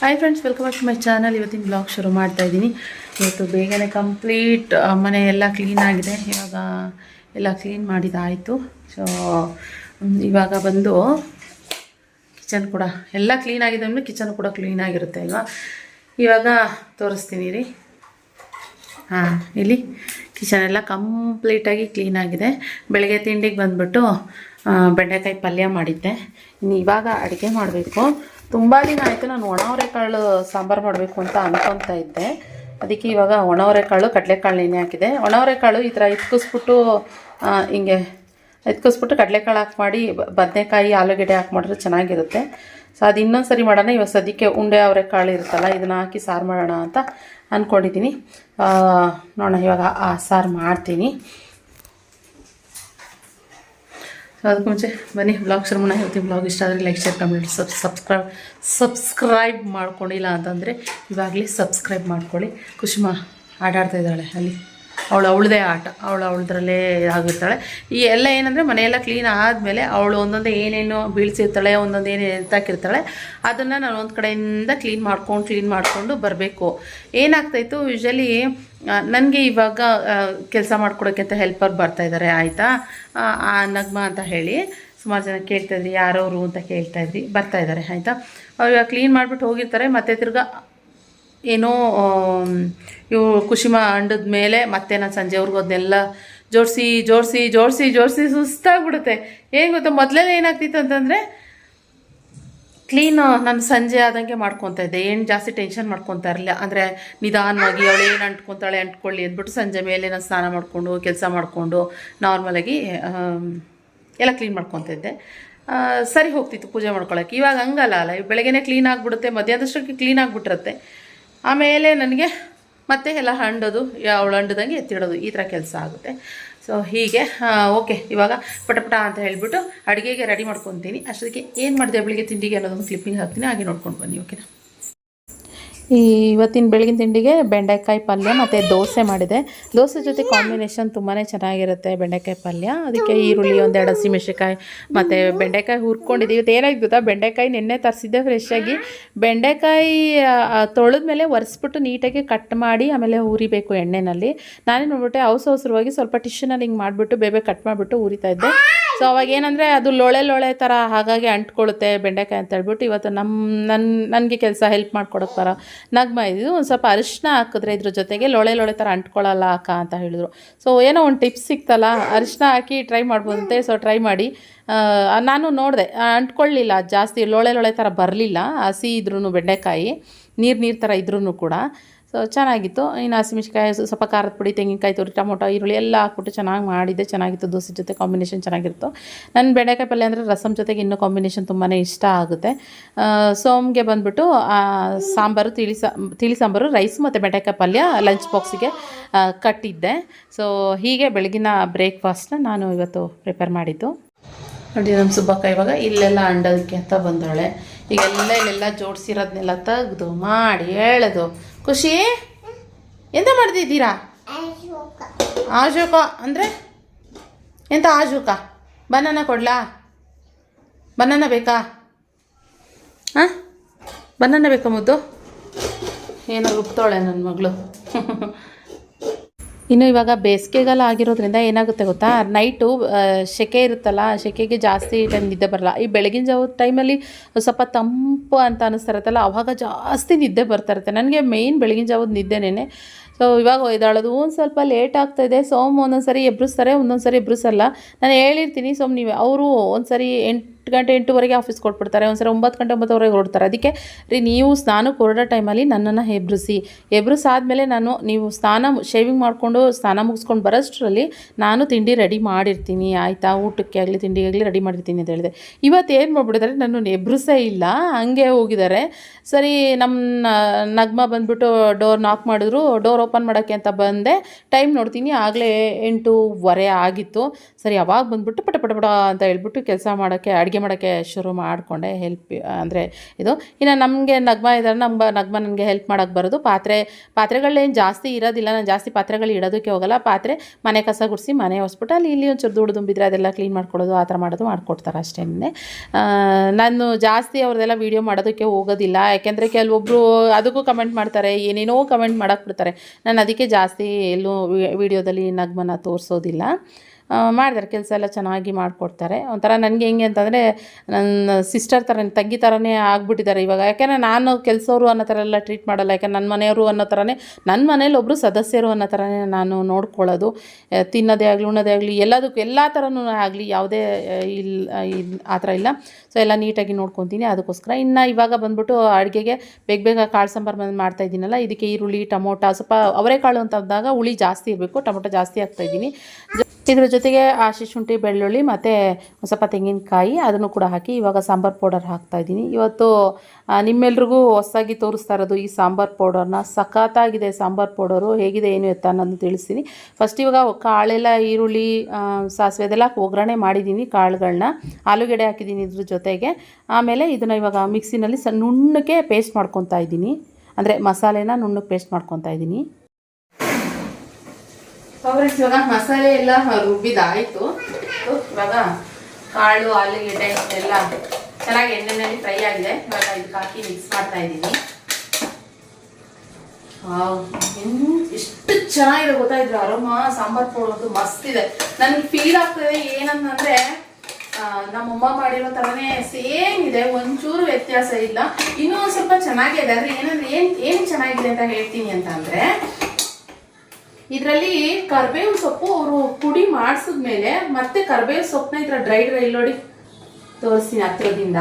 Hi friends welcome back to my channel ಇವತ್ತಿನ blog ಶುರು ಮಾಡ್ತಾ ಇದ್ದೀನಿ. ಇವತ್ತು ಬೇಗನೆ ಕಂಪ್ಲೀಟ್ ಮನೆ ಎಲ್ಲ ಕ್ಲೀನ್ ಆಗಿದೆ. ಇವಾಗ ಎಲ್ಲ ಕ್ಲೀನ್ ಮಾಡಿದಾಯಿತು. ಸೊ ಇವಾಗ ಬಂದು ಕಿಚನ್ ಕೂಡ ಎಲ್ಲ ಕ್ಲೀನ್ ಆಗಿದೆ ಅಂದರೆ ಕಿಚನ್ ಕೂಡ ಕ್ಲೀನ್ ಆಗಿರುತ್ತೆ ಅಲ್ವಾ? ಇವಾಗ ತೋರಿಸ್ತೀನಿ ರೀ. ಹಾಂ, ಇಲ್ಲಿ ಕಿಚನ್ ಎಲ್ಲ ಕಂಪ್ಲೀಟಾಗಿ ಕ್ಲೀನ್ ಆಗಿದೆ. ಬೆಳಗ್ಗೆ ತಿಂಡಿಗೆ ಬಂದ್ಬಿಟ್ಟು ಬೆಂಡೆಕಾಯಿ ಪಲ್ಯ ಮಾಡಿದ್ದೆ. ಇನ್ನು ಇವಾಗ ಅಡುಗೆ ಮಾಡಬೇಕು. ತುಂಬ ದಿನ ಆಯಿತು ನಾನು ಒಣ ಅವರೆಕಾಳು ಸಾಂಬಾರು ಮಾಡಬೇಕು ಅಂತ ಅನ್ಕೊತಾ ಇದ್ದೆ. ಅದಕ್ಕೆ ಇವಾಗ ಒಣವರೆಕಾಳು ಕಡಲೆಕಾಳು ನೆನೆ ಹಾಕಿದೆ. ಒಣ ಅವರೆಕಾಳು ಈ ಥರ ಇಟ್ಕಿಸ್ಬಿಟ್ಟು ಆ, ಹಿಂಗೆ ಎತ್ಕಿಸ್ಬಿಟ್ಟು ಕಡಲೆಕಾಳು ಹಾಕಿ ಮಾಡಿ ಬದನೆಕಾಯಿ ಆಲೂಗೆಡ್ಡೆ ಹಾಕಿ ಮಾಡಿದ್ರೆ ಚೆನ್ನಾಗಿರುತ್ತೆ. ಸೊ ಅದು ಇನ್ನೊಂದು ಸರಿ ಮಾಡೋಣ. ಇವಾಗ ಸದ್ಯಕ್ಕೆ ಉಂಡೆ ಅವರೆಕಾಳು ಇರುತ್ತಲ್ಲ ಇದನ್ನು ಹಾಕಿ ಸಾರು ಮಾಡೋಣ ಅಂತ ಅಂದ್ಕೊಂಡಿದ್ದೀನಿ ನೋಡೋಣ ಇವಾಗ ಆ ಸಾರು ಮಾಡ್ತೀನಿ ಸೊ ಅದಕ್ಕೆ ಮುಂಚೆ ಬನ್ನಿ ಬ್ಲಾಗ್ ಶುರು ಮಾಡೋಣ. ಹೇಳ್ತೀನಿ ಬ್ಲಾಗ್ ಇಷ್ಟ ಆದರೆ like share comment sub subscribe subscribe ಮಾಡ್ಕೊಂಡಿಲ್ಲ ಅಂತಂದರೆ ಇವಾಗಲೇ ಸಬ್ಸ್ಕ್ರೈಬ್ ಮಾಡ್ಕೊಳ್ಳಿ. ಕುಸುಮ ಆಟಾಡ್ತಾ ಇದ್ದಾಳೆ ಅಲ್ಲಿ. ಅವಳು ಅವಳದೇ ಆಟ. ಅವಳು ಅವಳದ್ರಲ್ಲೇ ಆಗಿರ್ತಾಳೆ. ಈ ಎಲ್ಲ ಏನಂದರೆ ಮನೆಯೆಲ್ಲ ಕ್ಲೀನ್ ಆದಮೇಲೆ ಅವಳು ಒಂದೊಂದೇ ಏನೇನು ಬೀಳ್ಸಿರ್ತಾಳೆ, ಒಂದೊಂದು ಏನೇನು ಎತ್ತಾಕಿರ್ತಾಳೆ ಅದನ್ನು ನಾನು ಒಂದು ಕಡೆಯಿಂದ ಕ್ಲೀನ್ ಮಾಡ್ಕೊಂಡು ಕ್ಲೀನ್ ಮಾಡಿಕೊಂಡು ಬರಬೇಕು. ಏನಾಗ್ತಾಯಿತ್ತು ಯೂಶಲಿ ನನಗೆ ಇವಾಗ ಕೆಲಸ ಮಾಡ್ಕೊಡೋಕ್ಕೆ ಅಂತ ಹೆಲ್ಪರ್ ಬರ್ತಾ ಇದ್ದಾರೆ ಆಯಿತಾ? ಆ ನಗ್ಮ ಅಂತ ಹೇಳಿ, ಸುಮಾರು ಜನ ಕೇಳ್ತಾಯಿದ್ರಿ ಯಾರವರು ಅಂತ ಕೇಳ್ತಾಯಿದ್ರಿ ಬರ್ತಾ ಇದ್ದಾರೆ ಆಯಿತಾ? ಅವ್ರು ಇವಾಗ ಕ್ಲೀನ್ ಮಾಡಿಬಿಟ್ಟು ಹೋಗಿರ್ತಾರೆ, ಮತ್ತೆ ತಿರ್ಗಾ, ಏನೋ ಇವು ಕುಶಿಮ ಅಂಡದ ಮೇಲೆ ಮತ್ತೆ ನಾನು ಸಂಜೆವರೆಗೂ ಅದನ್ನೆಲ್ಲ ಜೋಡಿಸಿ ಜೋಡಿಸಿ ಜೋಡಿಸಿ ಜೋಡಿಸಿ ಸುಸ್ತಾಗ್ಬಿಡುತ್ತೆ. ಏನು ಗೊತ್ತಾ ಮೊದಲೇ ಏನಾಗ್ತಿತ್ತು ಅಂತಂದರೆ ಕ್ಲೀನ್ ನಾನು ಸಂಜೆ ಆದಂಗೆ ಮಾಡ್ಕೊತಾ ಇದ್ದೆ. ಏನು ಜಾಸ್ತಿ ಟೆನ್ಷನ್ ಮಾಡ್ಕೊತಾ ಇರಲಿಲ್ಲ. ಅಂದರೆ ನಿಧಾನವಾಗಿ ಅವಳು ಏನು ಅಂಟ್ಕೊತಾಳೆ ಅಂಟ್ಕೊಳ್ಳಿ ಅಂದ್ಬಿಟ್ಟು ಸಂಜೆ ಮೇಲೆ ನಾನು ಸ್ನಾನ ಮಾಡಿಕೊಂಡು, ಕೆಲಸ ಮಾಡಿಕೊಂಡು ನಾರ್ಮಲಾಗಿ ಎಲ್ಲ ಕ್ಲೀನ್ ಮಾಡ್ಕೊತಾ ಇದ್ದೆ. ಸರಿ ಹೋಗ್ತಿತ್ತು ಪೂಜೆ ಮಾಡ್ಕೊಳಕ್ಕೆ. ಇವಾಗ ಹಂಗಲ್ಲ ಅಲ್ಲ. ಬೆಳಗ್ಗೆನೇ ಕ್ಲೀನ್ ಆಗಿಬಿಡುತ್ತೆ, ಮಧ್ಯಾಹ್ನದಷ್ಟಕ್ಕೆ ಕ್ಲೀನ್ ಆಗಿಬಿಟ್ಟಿರುತ್ತೆ. ಆಮೇಲೆ ನನಗೆ ಮತ್ತೆ ಎಲ್ಲ ಹಂಡೋದು, ಅವಳು ಹಂಡದಂಗೆ ಎತ್ತಿಡೋದು. ಈ ಥರ ಕೆಲಸ ಆಗುತ್ತೆ. ಸೊ ಹೀಗೆ ಓಕೆ ಇವಾಗ ಪಟಪಟ ಅಂತ ಹೇಳಿಬಿಟ್ಟು ಅಡುಗೆಗೆ ರೆಡಿ ಮಾಡ್ಕೊತೀನಿ. ಅಷ್ಟೊತ್ತಿಗೆ ಏನು ಮಾಡಿದೆ ಬೆಳಿಗ್ಗೆ ತಿಂಡಿಗೆ ಅನ್ನೋದೊಂದು ಕ್ಲಿಪ್ಪಿಂಗ್ ಹಾಕ್ತೀನಿ, ಹಾಗೆ ನೋಡ್ಕೊಂಡು ಬನ್ನಿ ಓಕೆನಾ ಈ ಇವತ್ತಿನ ಬೆಳಗಿನ ತಿಂಡಿಗೆ ಬೆಂಡೆಕಾಯಿ ಪಲ್ಯ ಮತ್ತು ದೋಸೆ ಮಾಡಿದೆ. ದೋಸೆ ಜೊತೆ ಕಾಂಬಿನೇಷನ್ ತುಂಬಾ ಚೆನ್ನಾಗಿರುತ್ತೆ ಬೆಂಡೆಕಾಯಿ ಪಲ್ಯ. ಅದಕ್ಕೆ ಈರುಳ್ಳಿ ಒಂದೆರಡು ಹಸಿಮೆಣಸಿಕಾಯಿ ಮತ್ತು ಬೆಂಡೆಕಾಯಿ ಹುರ್ಕೊಂಡಿದ್ದೀವಿ ಇವತ್ತು ಏನಾಗಿದೆ ಗೊತ್ತಾ? ಬೆಂಡೆಕಾಯಿ ನಿನ್ನೆ ತರಿಸಿದ್ದೆ ಫ್ರೆಶ್ಶಾಗಿ ಬೆಂಡೆಕಾಯಿ ತೊಳೆದ್ಮೇಲೆ ಒರೆಸ್ಬಿಟ್ಟು ನೀಟಾಗಿ ಕಟ್ ಮಾಡಿ ಆಮೇಲೆ ಹುರಿಬೇಕು ಎಣ್ಣೆನಲ್ಲಿ. ನಾನೇ ನೋಡ್ಬಿಟ್ಟೆ ಅವಸರ ಅವಸರವಾಗಿ ಸ್ವಲ್ಪ ಟಿಶ್ಯೂನಲ್ಲಿ ಹಿಂಗೆ ಮಾಡಿಬಿಟ್ಟು ಬೇಬೆ ಕಟ್ ಮಾಡಿಬಿಟ್ಟು ಹುರಿತಾ ಇದ್ದೆ. ಸೊ ಅವಾಗ ಏನಂದರೆ ಅದು ಲೊಳೆ ಲೊಳೆ ಥರ ಹಾಗಾಗಿ ಅಂಟ್ಕೊಳ್ಳುತ್ತೆ ಬೆಂಡೆಕಾಯಿ ಅಂತ ಹೇಳ್ಬಿಟ್ಟು ಇವತ್ತು ನಮ್ಮ ನನ್ನ ನನಗೆ ಕೆಲಸ ಹೆಲ್ಪ್ ಮಾಡ್ಕೊಡೋಕೆ ಬರೋ ನಗ್ಮ ಇದು ಒಂದು ಸ್ವಲ್ಪ ಅರಿಶಿನ ಹಾಕಿದ್ರೆ ಇದ್ರ ಜೊತೆಗೆ ಲೊಳೆ ಲೊಳೆ ಥರ ಅಂಟ್ಕೊಳ್ಳಲ್ಲ ಅಕ್ಕ ಅಂತ ಹೇಳಿದ್ರು. ಸೊ ಏನೋ ಒಂದು ಟಿಪ್ಸ್ ಸಿಕ್ತಲ್ಲ ಅರಿಶಿನ ಹಾಕಿ ಟ್ರೈ ಮಾಡ್ಬೋದಂತೆ. ಸೊ ಟ್ರೈ ಮಾಡಿ. ನಾನು ನೋಡಿದೆ, ಅಂಟ್ಕೊಳ್ಳಿಲ್ಲ ಜಾಸ್ತಿ ಲೊಳೆ ಲೊಳೆ ಥರ ಬರಲಿಲ್ಲ ಹಸಿ ಇದ್ರೂ ಬೆಂಡೆಕಾಯಿ, ನೀರು ನೀರು ಥರ ಇದ್ರೂ ಕೂಡ. ಸೊ ಚೆನ್ನಾಗಿತ್ತು. ಇನ್ನು ಹಸಿಮೆಣ್ಸಿಕಾಯಿ ಸ್ವ- ಸ್ವಲ್ಪ ಖಾರದ ಪುಡಿ, ತೆಂಗಿನಕಾಯಿ, ತುರಿ, ಟೊಮೊಟೊ, ಈರುಳ್ಳಿ ಎಲ್ಲ ಹಾಕ್ಬಿಟ್ಟು ಚೆನ್ನಾಗಿ ಮಾಡಿದ್ದೆ. ಚೆನ್ನಾಗಿತ್ತು ದೋಸೆ ಜೊತೆ ಕಾಂಬಿನೇಷನ್ ಚೆನ್ನಾಗಿತ್ತು. ನನ್ನ ಬೆಂಡೆಕಾಯಿ ಪಲ್ಯ ಅಂದರೆ ರಸಮ್ ಜೊತೆಗೆ ಇನ್ನೂ ಕಾಂಬಿನೇಷನ್ ತುಂಬಾ ಇಷ್ಟ ಆಗುತ್ತೆ. ಸೋಮ್ಗೆ ಬಂದುಬಿಟ್ಟು ಸಾಂಬಾರು, ತಿಳಿ ಸಾ, ತಿಳಿ ಸಾಂಬಾರು, ರೈಸ್ ಮತ್ತು ಬೆಂಡೆಕಾಯಿ ಪಲ್ಯ ಲಂಚ್ ಬಾಕ್ಸಿಗೆ ಕಟ್ಟಿದ್ದೆ. ಸೊ ಹೀಗೆ ಬೆಳಗಿನ ಬ್ರೇಕ್ಫಾಸ್ಟ್ನ ನಾನು ಇವತ್ತು ಪ್ರಿಪೇರ್ ಮಾಡಿದ್ದು. ನೋಡಿ ನಮ್ಮ ಸುಬ್ಬಕ್ಕ ಇವಾಗ ಇಲ್ಲೆಲ್ಲ ಅಂಡೋದಕ್ಕೆ ಅಂತ ಬಂದವಳೆ. ಈಗೆಲ್ಲ ಇಲ್ಲೆಲ್ಲ ಜೋಡಿಸಿರೋದನ್ನೆಲ್ಲ ತೆಗೆದು ಮಾಡಿ ಎಳೆದು ಖುಷಿ? ಎಂತ ಮಾಡ್ತಿದ್ದೀರಾ ಆಜೋಕ ಅಂದರೆ? ಎಂತ ಆಜೂಕ ಬನಾನ ಕೊಡ್ಲಾ? ಬನಾನ ಬೇಕಾ? ಹಾಂ? ಬನಾನ ಬೇಕಾ ಮುದ್ದು? ಏನೋ ರುಬ್ತಾಳೆ ನನ್ನ ಮಗಳು. ಇನ್ನು ಇವಾಗ ಬೇಸಿಗೆಗಾಲ ಆಗಿರೋದ್ರಿಂದ ಏನಾಗುತ್ತೆ ಗೊತ್ತಾ? ನೈಟು ಸೆಕೆ ಇರುತ್ತಲ್ಲ ಸೆಕೆಗೆ ಜಾಸ್ತಿ ಟೈಮ್ ನಿದ್ದೆ ಬರಲ್ಲ. ಈ ಬೆಳಗಿನ ಜಾವ ಟೈಮಲ್ಲಿ ಸ್ವಲ್ಪ ತಂಪು ಅಂತ ಅನ್ನಿಸ್ತಾ ಇರುತ್ತಲ್ಲ, ಅವಾಗ ಜಾಸ್ತಿ ನಿದ್ದೆ ಬರ್ತಾ ಇರುತ್ತೆ. ನನಗೆ ಮೇಯ್ನ್ ಬೆಳಗಿನ ಜಾವದ ನಿದ್ದೆನೇ ಸೊ ಇವಾಗ ಒಯ್ದಾಳೋದು ಒಂದು ಸ್ವಲ್ಪ ಲೇಟ್ ಆಗ್ತಾಯಿದೆ ಸೋಮ್ ಒಂದೊಂದು ಸರಿ ಎಬ್ರಿಸ್ತಾರೆ ಒಂದೊಂದು ಸರಿ ಎಬ್ಬರಿಸಲ್ಲ ನಾನು ಹೇಳಿರ್ತೀನಿ, ಸೋಮ್ ನೀವು, ಅವರು ಒಂದು ಸರಿ ಎಂಟು ಗಂಟೆ ಎಂಟುವರೆಗೆ ಆಫೀಸ್ ಕೊಟ್ಬಿಡ್ತಾರೆ. ಸರಿ ಒಂಬತ್ತು ಗಂಟೆ ಒಂಬತ್ತುವರೆಗೆ ಹೊರಡ್ತಾರೆ. ಅದಕ್ಕೆ ರೀ, ನೀವು ಸ್ನಾನ ಹೊರಡೋ ಟೈಮಲ್ಲಿ ನನ್ನನ್ನು ಎಬ್ರಿಸಿ. ಆದಮೇಲೆ ನಾನು ನೀವು ಸ್ನಾನ ಶೇವಿಂಗ್ ಮಾಡಿಕೊಂಡು ಸ್ನಾನ ಮುಗಿಸ್ಕೊಂಡು ಬರೋಷ್ಟರಲ್ಲಿ ನಾನು ತಿಂಡಿ ರೆಡಿ ಮಾಡಿರ್ತೀನಿ. ಆಯಿತಾ? ಊಟಕ್ಕೆ ಆಗಲಿ, ತಿಂಡಿಗೆ ಆಗಲಿ ರೆಡಿ ಮಾಡಿರ್ತೀನಿ ಅಂತ ಹೇಳಿದೆ. ಇವತ್ತು ಏನು ಮಾಡ್ಬಿಟ್ಟಿದ್ದಾರೆ? ನಾನು ಎಬ್ರಿಸೇ ಇಲ್ಲ. ಹಂಗೆ ಹೋಗಿದ್ದಾರೆ. ಸರಿ ನಮ್ಮ ನಗ್ಮ ಬಂದ್ಬಿಟ್ಟು ಡೋರ್ ನಾಕ್ ಮಾಡಿದ್ರು. ಡೋರ್ ಓಪನ್ ಮಾಡೋಕ್ಕೆ ಅಂತ ಬಂದೆ. ಟೈಮ್ ನೋಡ್ತೀನಿ. ಆಗಲೇ ಎಂಟೂವರೆ ಆಗಿತ್ತು. ಸರಿ, ಅವಾಗ ಬಂದ್ಬಿಟ್ಟು ಪಟ ಪಟ ಪಟ ಅಂತ ಹೇಳ್ಬಿಟ್ಟು ಕೆಲಸ ಮಾಡೋಕ್ಕೆ ಅಡುಗೆ ಅಡುಗೆ ಮಾಡೋಕ್ಕೆ ಶುರು ಮಾಡಿಕೊಂಡೆ ಹೆಲ್ಪ್ ಅಂದರೆ ಇದು ಇನ್ನು ನಮಗೆ ನಗ್ಮ ಇದ್ದಾರೆ ನಮ್ಮ ನಗ್ಮ ನನಗೆ ಹೆಲ್ಪ್ ಮಾಡೋಕ್ಕೆ ಬರೋದು. ಪಾತ್ರೆ ಪಾತ್ರೆಗಳೇನು ಜಾಸ್ತಿ ಇರೋದಿಲ್ಲ, ನಾನು ಜಾಸ್ತಿ ಪಾತ್ರೆಗಳು ಇಡೋದಕ್ಕೆ ಹೋಗಲ್ಲ. ಪಾತ್ರೆ ಮನೆ ಕಸ ಗುಡಿಸಿ ಮನೆ ಹೊಸ್ಬಿಟ್ಟು ಅಲ್ಲಿ ಇಲ್ಲಿ ಒಂಚೂರು ದುಡ್ಡು ತುಂಬಿದ್ರೆ ಅದೆಲ್ಲ ಕ್ಲೀನ್ ಮಾಡ್ಕೊಳ್ಳೋದು, ಆ ಥರ ಮಾಡೋದು, ಮಾಡಿಕೊಡ್ತಾರೆ ಅಷ್ಟೇ ನಾನು ಜಾಸ್ತಿ ಅವ್ರದ್ದೆಲ್ಲ ವೀಡಿಯೋ ಮಾಡೋದಕ್ಕೆ ಹೋಗೋದಿಲ್ಲ. ಯಾಕೆಂದರೆ ಕೆಲವೊಬ್ಬರು ಅದಕ್ಕೂ ಕಮೆಂಟ್ ಮಾಡ್ತಾರೆ, ಏನೇನೋ ಕಮೆಂಟ್ ಮಾಡಕ್ಕೆ ಬಿಡ್ತಾರೆ. ನಾನು ಅದಕ್ಕೆ ಜಾಸ್ತಿ ಎಲ್ಲೂ ವಿಡಿಯೋದಲ್ಲಿ ನಗ್ಮನ ತೋರಿಸೋದಿಲ್ಲ. ಮಾಡಿದ್ದಾರೆ ಕೆಲಸ ಎಲ್ಲ ಚೆನ್ನಾಗಿ ಮಾಡಿಕೊಡ್ತಾರೆ. ಒಂಥರ ನನಗೆ ಹೆಂಗೆ ಅಂತಂದರೆ, ನನ್ನ ಸಿಸ್ಟರ್ ಥರ ತಂಗಿ ಥರನೇ ಆಗಿಬಿಟ್ಟಿದ್ದಾರೆ ಇವಾಗ. ಯಾಕೆಂದರೆ ನಾನು ಕೆಲಸವರು ಅನ್ನೋ ಥರ ಎಲ್ಲ ಟ್ರೀಟ್ ಮಾಡಲ್ಲ. ಯಾಕೆ ನನ್ನ ಮನೆಯವರು ಅನ್ನೋ ಥರನೇ ನನ್ನ ಮನೇಲಿ ಒಬ್ಬರು ಸದಸ್ಯರು ಅನ್ನೋ ಥರನೇ ನಾನು ನೋಡ್ಕೊಳ್ಳೋದು. ತಿನ್ನೋದೇ ಆಗಲಿ, ಉಣ್ಣೋದೇ ಆಗಲಿ, ಎಲ್ಲದಕ್ಕೂ ಎಲ್ಲ ಥರನೂ ಆಗಲಿ, ಯಾವುದೇ ಇಲ್ಲ ಇಲ್- ಆ ಥರ ಇಲ್ಲ. ಸೊ ಎಲ್ಲ ನೀಟಾಗಿ ನೋಡ್ಕೊತೀನಿ. ಅದಕ್ಕೋಸ್ಕರ ಇನ್ನು ಇವಾಗ ಬಂದ್ಬಿಟ್ಟು ಅಡುಗೆಗೆ ಬೇಗ ಬೇಗ ಕಾಳು ಸಾಂಬಾರು ಬಂದು ಮಾಡ್ತಾ ಇದ್ದೀನಲ್ಲ, ಇದಕ್ಕೆ ಈರುಳ್ಳಿ, ಟೊಮೊಟೊ ಸ್ವಲ್ಪ ಅವರೆಕಾಳು ಅಂತ ಅಂದಾಗ ಹುಳಿ ಜಾಸ್ತಿ ಇರಬೇಕು, ಟೊಮೊಟೊ ಜಾಸ್ತಿ ಹಾಕ್ತಾಯಿದ್ದೀನಿ ಇದ್ರ ಜೊತೆಗೆ ಹಸಿ ಶುಂಠಿ ಬೆಳ್ಳುಳ್ಳಿ ಮತ್ತು ಸ್ವಲ್ಪ ತೆಂಗಿನಕಾಯಿ ಅದನ್ನು ಕೂಡ ಹಾಕಿ ಇವಾಗ ಸಾಂಬಾರು ಪೌಡರ್ ಹಾಕ್ತಾಯಿದ್ದೀನಿ ಇವತ್ತು ಆ, ನಿಮ್ಮೆಲ್ರಿಗೂ ಹೊಸದಾಗಿ ತೋರಿಸ್ತಾ ಇರೋದು ಈ ಸಾಂಬಾರು ಪೌಡರ್ನ. ಸಖತ್ತಾಗಿದೆ ಸಾಂಬಾರು ಪೌಡರು. ಹೇಗಿದೆ ಏನು ಎತ್ತ ಅನ್ನೋದು ತಿಳಿಸ್ತೀನಿ. ಫಸ್ಟ್ ಇವಾಗ ಕಾಳೆಲ್ಲ ಈರುಳ್ಳಿ ಸಾಸಿವೆ ಅದೆಲ್ಲ ಒಗ್ಗರಣೆ ಮಾಡಿದ್ದೀನಿ ಕಾಳುಗಳನ್ನ ಆಲೂಗೆಡ್ಡೆ ಹಾಕಿದ್ದೀನಿ ಇದ್ರ ಜೊತೆಗೆ. ಆಮೇಲೆ ಇದನ್ನು ಇವಾಗ ಮಿಕ್ಸಿನಲ್ಲಿ ಸ ನುಣ್ಣಕ್ಕೆ ಪೇಸ್ಟ್ ಮಾಡ್ಕೊತಾ ಇದ್ದೀನಿ. ಅಂದರೆ ಮಸಾಲೆನ ನುಣ್ಣಗೆ ಪೇಸ್ಟ್ ಮಾಡ್ಕೊತಾ ಇದ್ದೀನಿ. ಫ್ರೆಂಡ್ಸ್ ಇವಾಗ ಮಸಾಲೆ ಎಲ್ಲ ರುಬ್ಬಿದಾಯಿತು. ಇವಾಗ ಕಾಳು, ಆಲೂಗೆಡ್ಡೆ ಎಲ್ಲ ಚೆನ್ನಾಗಿ ಎಣ್ಣೆನಲ್ಲಿ ಫ್ರೈ ಆಗಿದೆ. ಇವಾಗ ಇದಕ್ಕೆ ಹಾಕಿ ಮಿಕ್ಸ್ ಮಾಡ್ತಾ ಇದ್ದೀನಿ. ಎಷ್ಟು ಚೆನ್ನಾಗಿದೆ ಗೊತ್ತಾಯಿದ್ರು ಅರೋಮ, ಸಾಂಬಾರ್ ಪೌಡರ್ ಮಸ್ತ್ ಇದೆ. ನನಗೆ ಫೀಲ್ ಆಗ್ತದೆ ಏನಂತಂದ್ರೆ ನಮ್ಮಮ್ಮ ಮಾಡಿರೋ ತರನೇ ಸೇಮ್ ಇದೆ. ಒಂಚೂರು ವ್ಯತ್ಯಾಸ ಇಲ್ಲ. ಇನ್ನೂ ಒಂದು ಸ್ವಲ್ಪ ಚೆನ್ನಾಗಿದೆ. ಆದ್ರೆ ಏನಂದ್ರೆ ಏನ್ ಏನ್ ಚೆನ್ನಾಗಿದೆ ಅಂತ ಹೇಳ್ತೀನಿ ಅಂತ ಅಂದ್ರೆ ಇದರಲ್ಲಿ ಕರ್ಬೇವು ಸೊಪ್ಪು ಅವರು ಪುಡಿ ಮಾಡಿಸಿದ್ಮೇಲೆ ಮತ್ತೆ ಕರ್ಬೇವು ಸೊಪ್ಪನ್ನ ಈ ಥರ ಡ್ರೈ ಡ್ರೈ ನೋಡಿ ತೋರಿಸ್ತೀನಿ ಹತ್ರದಿಂದ.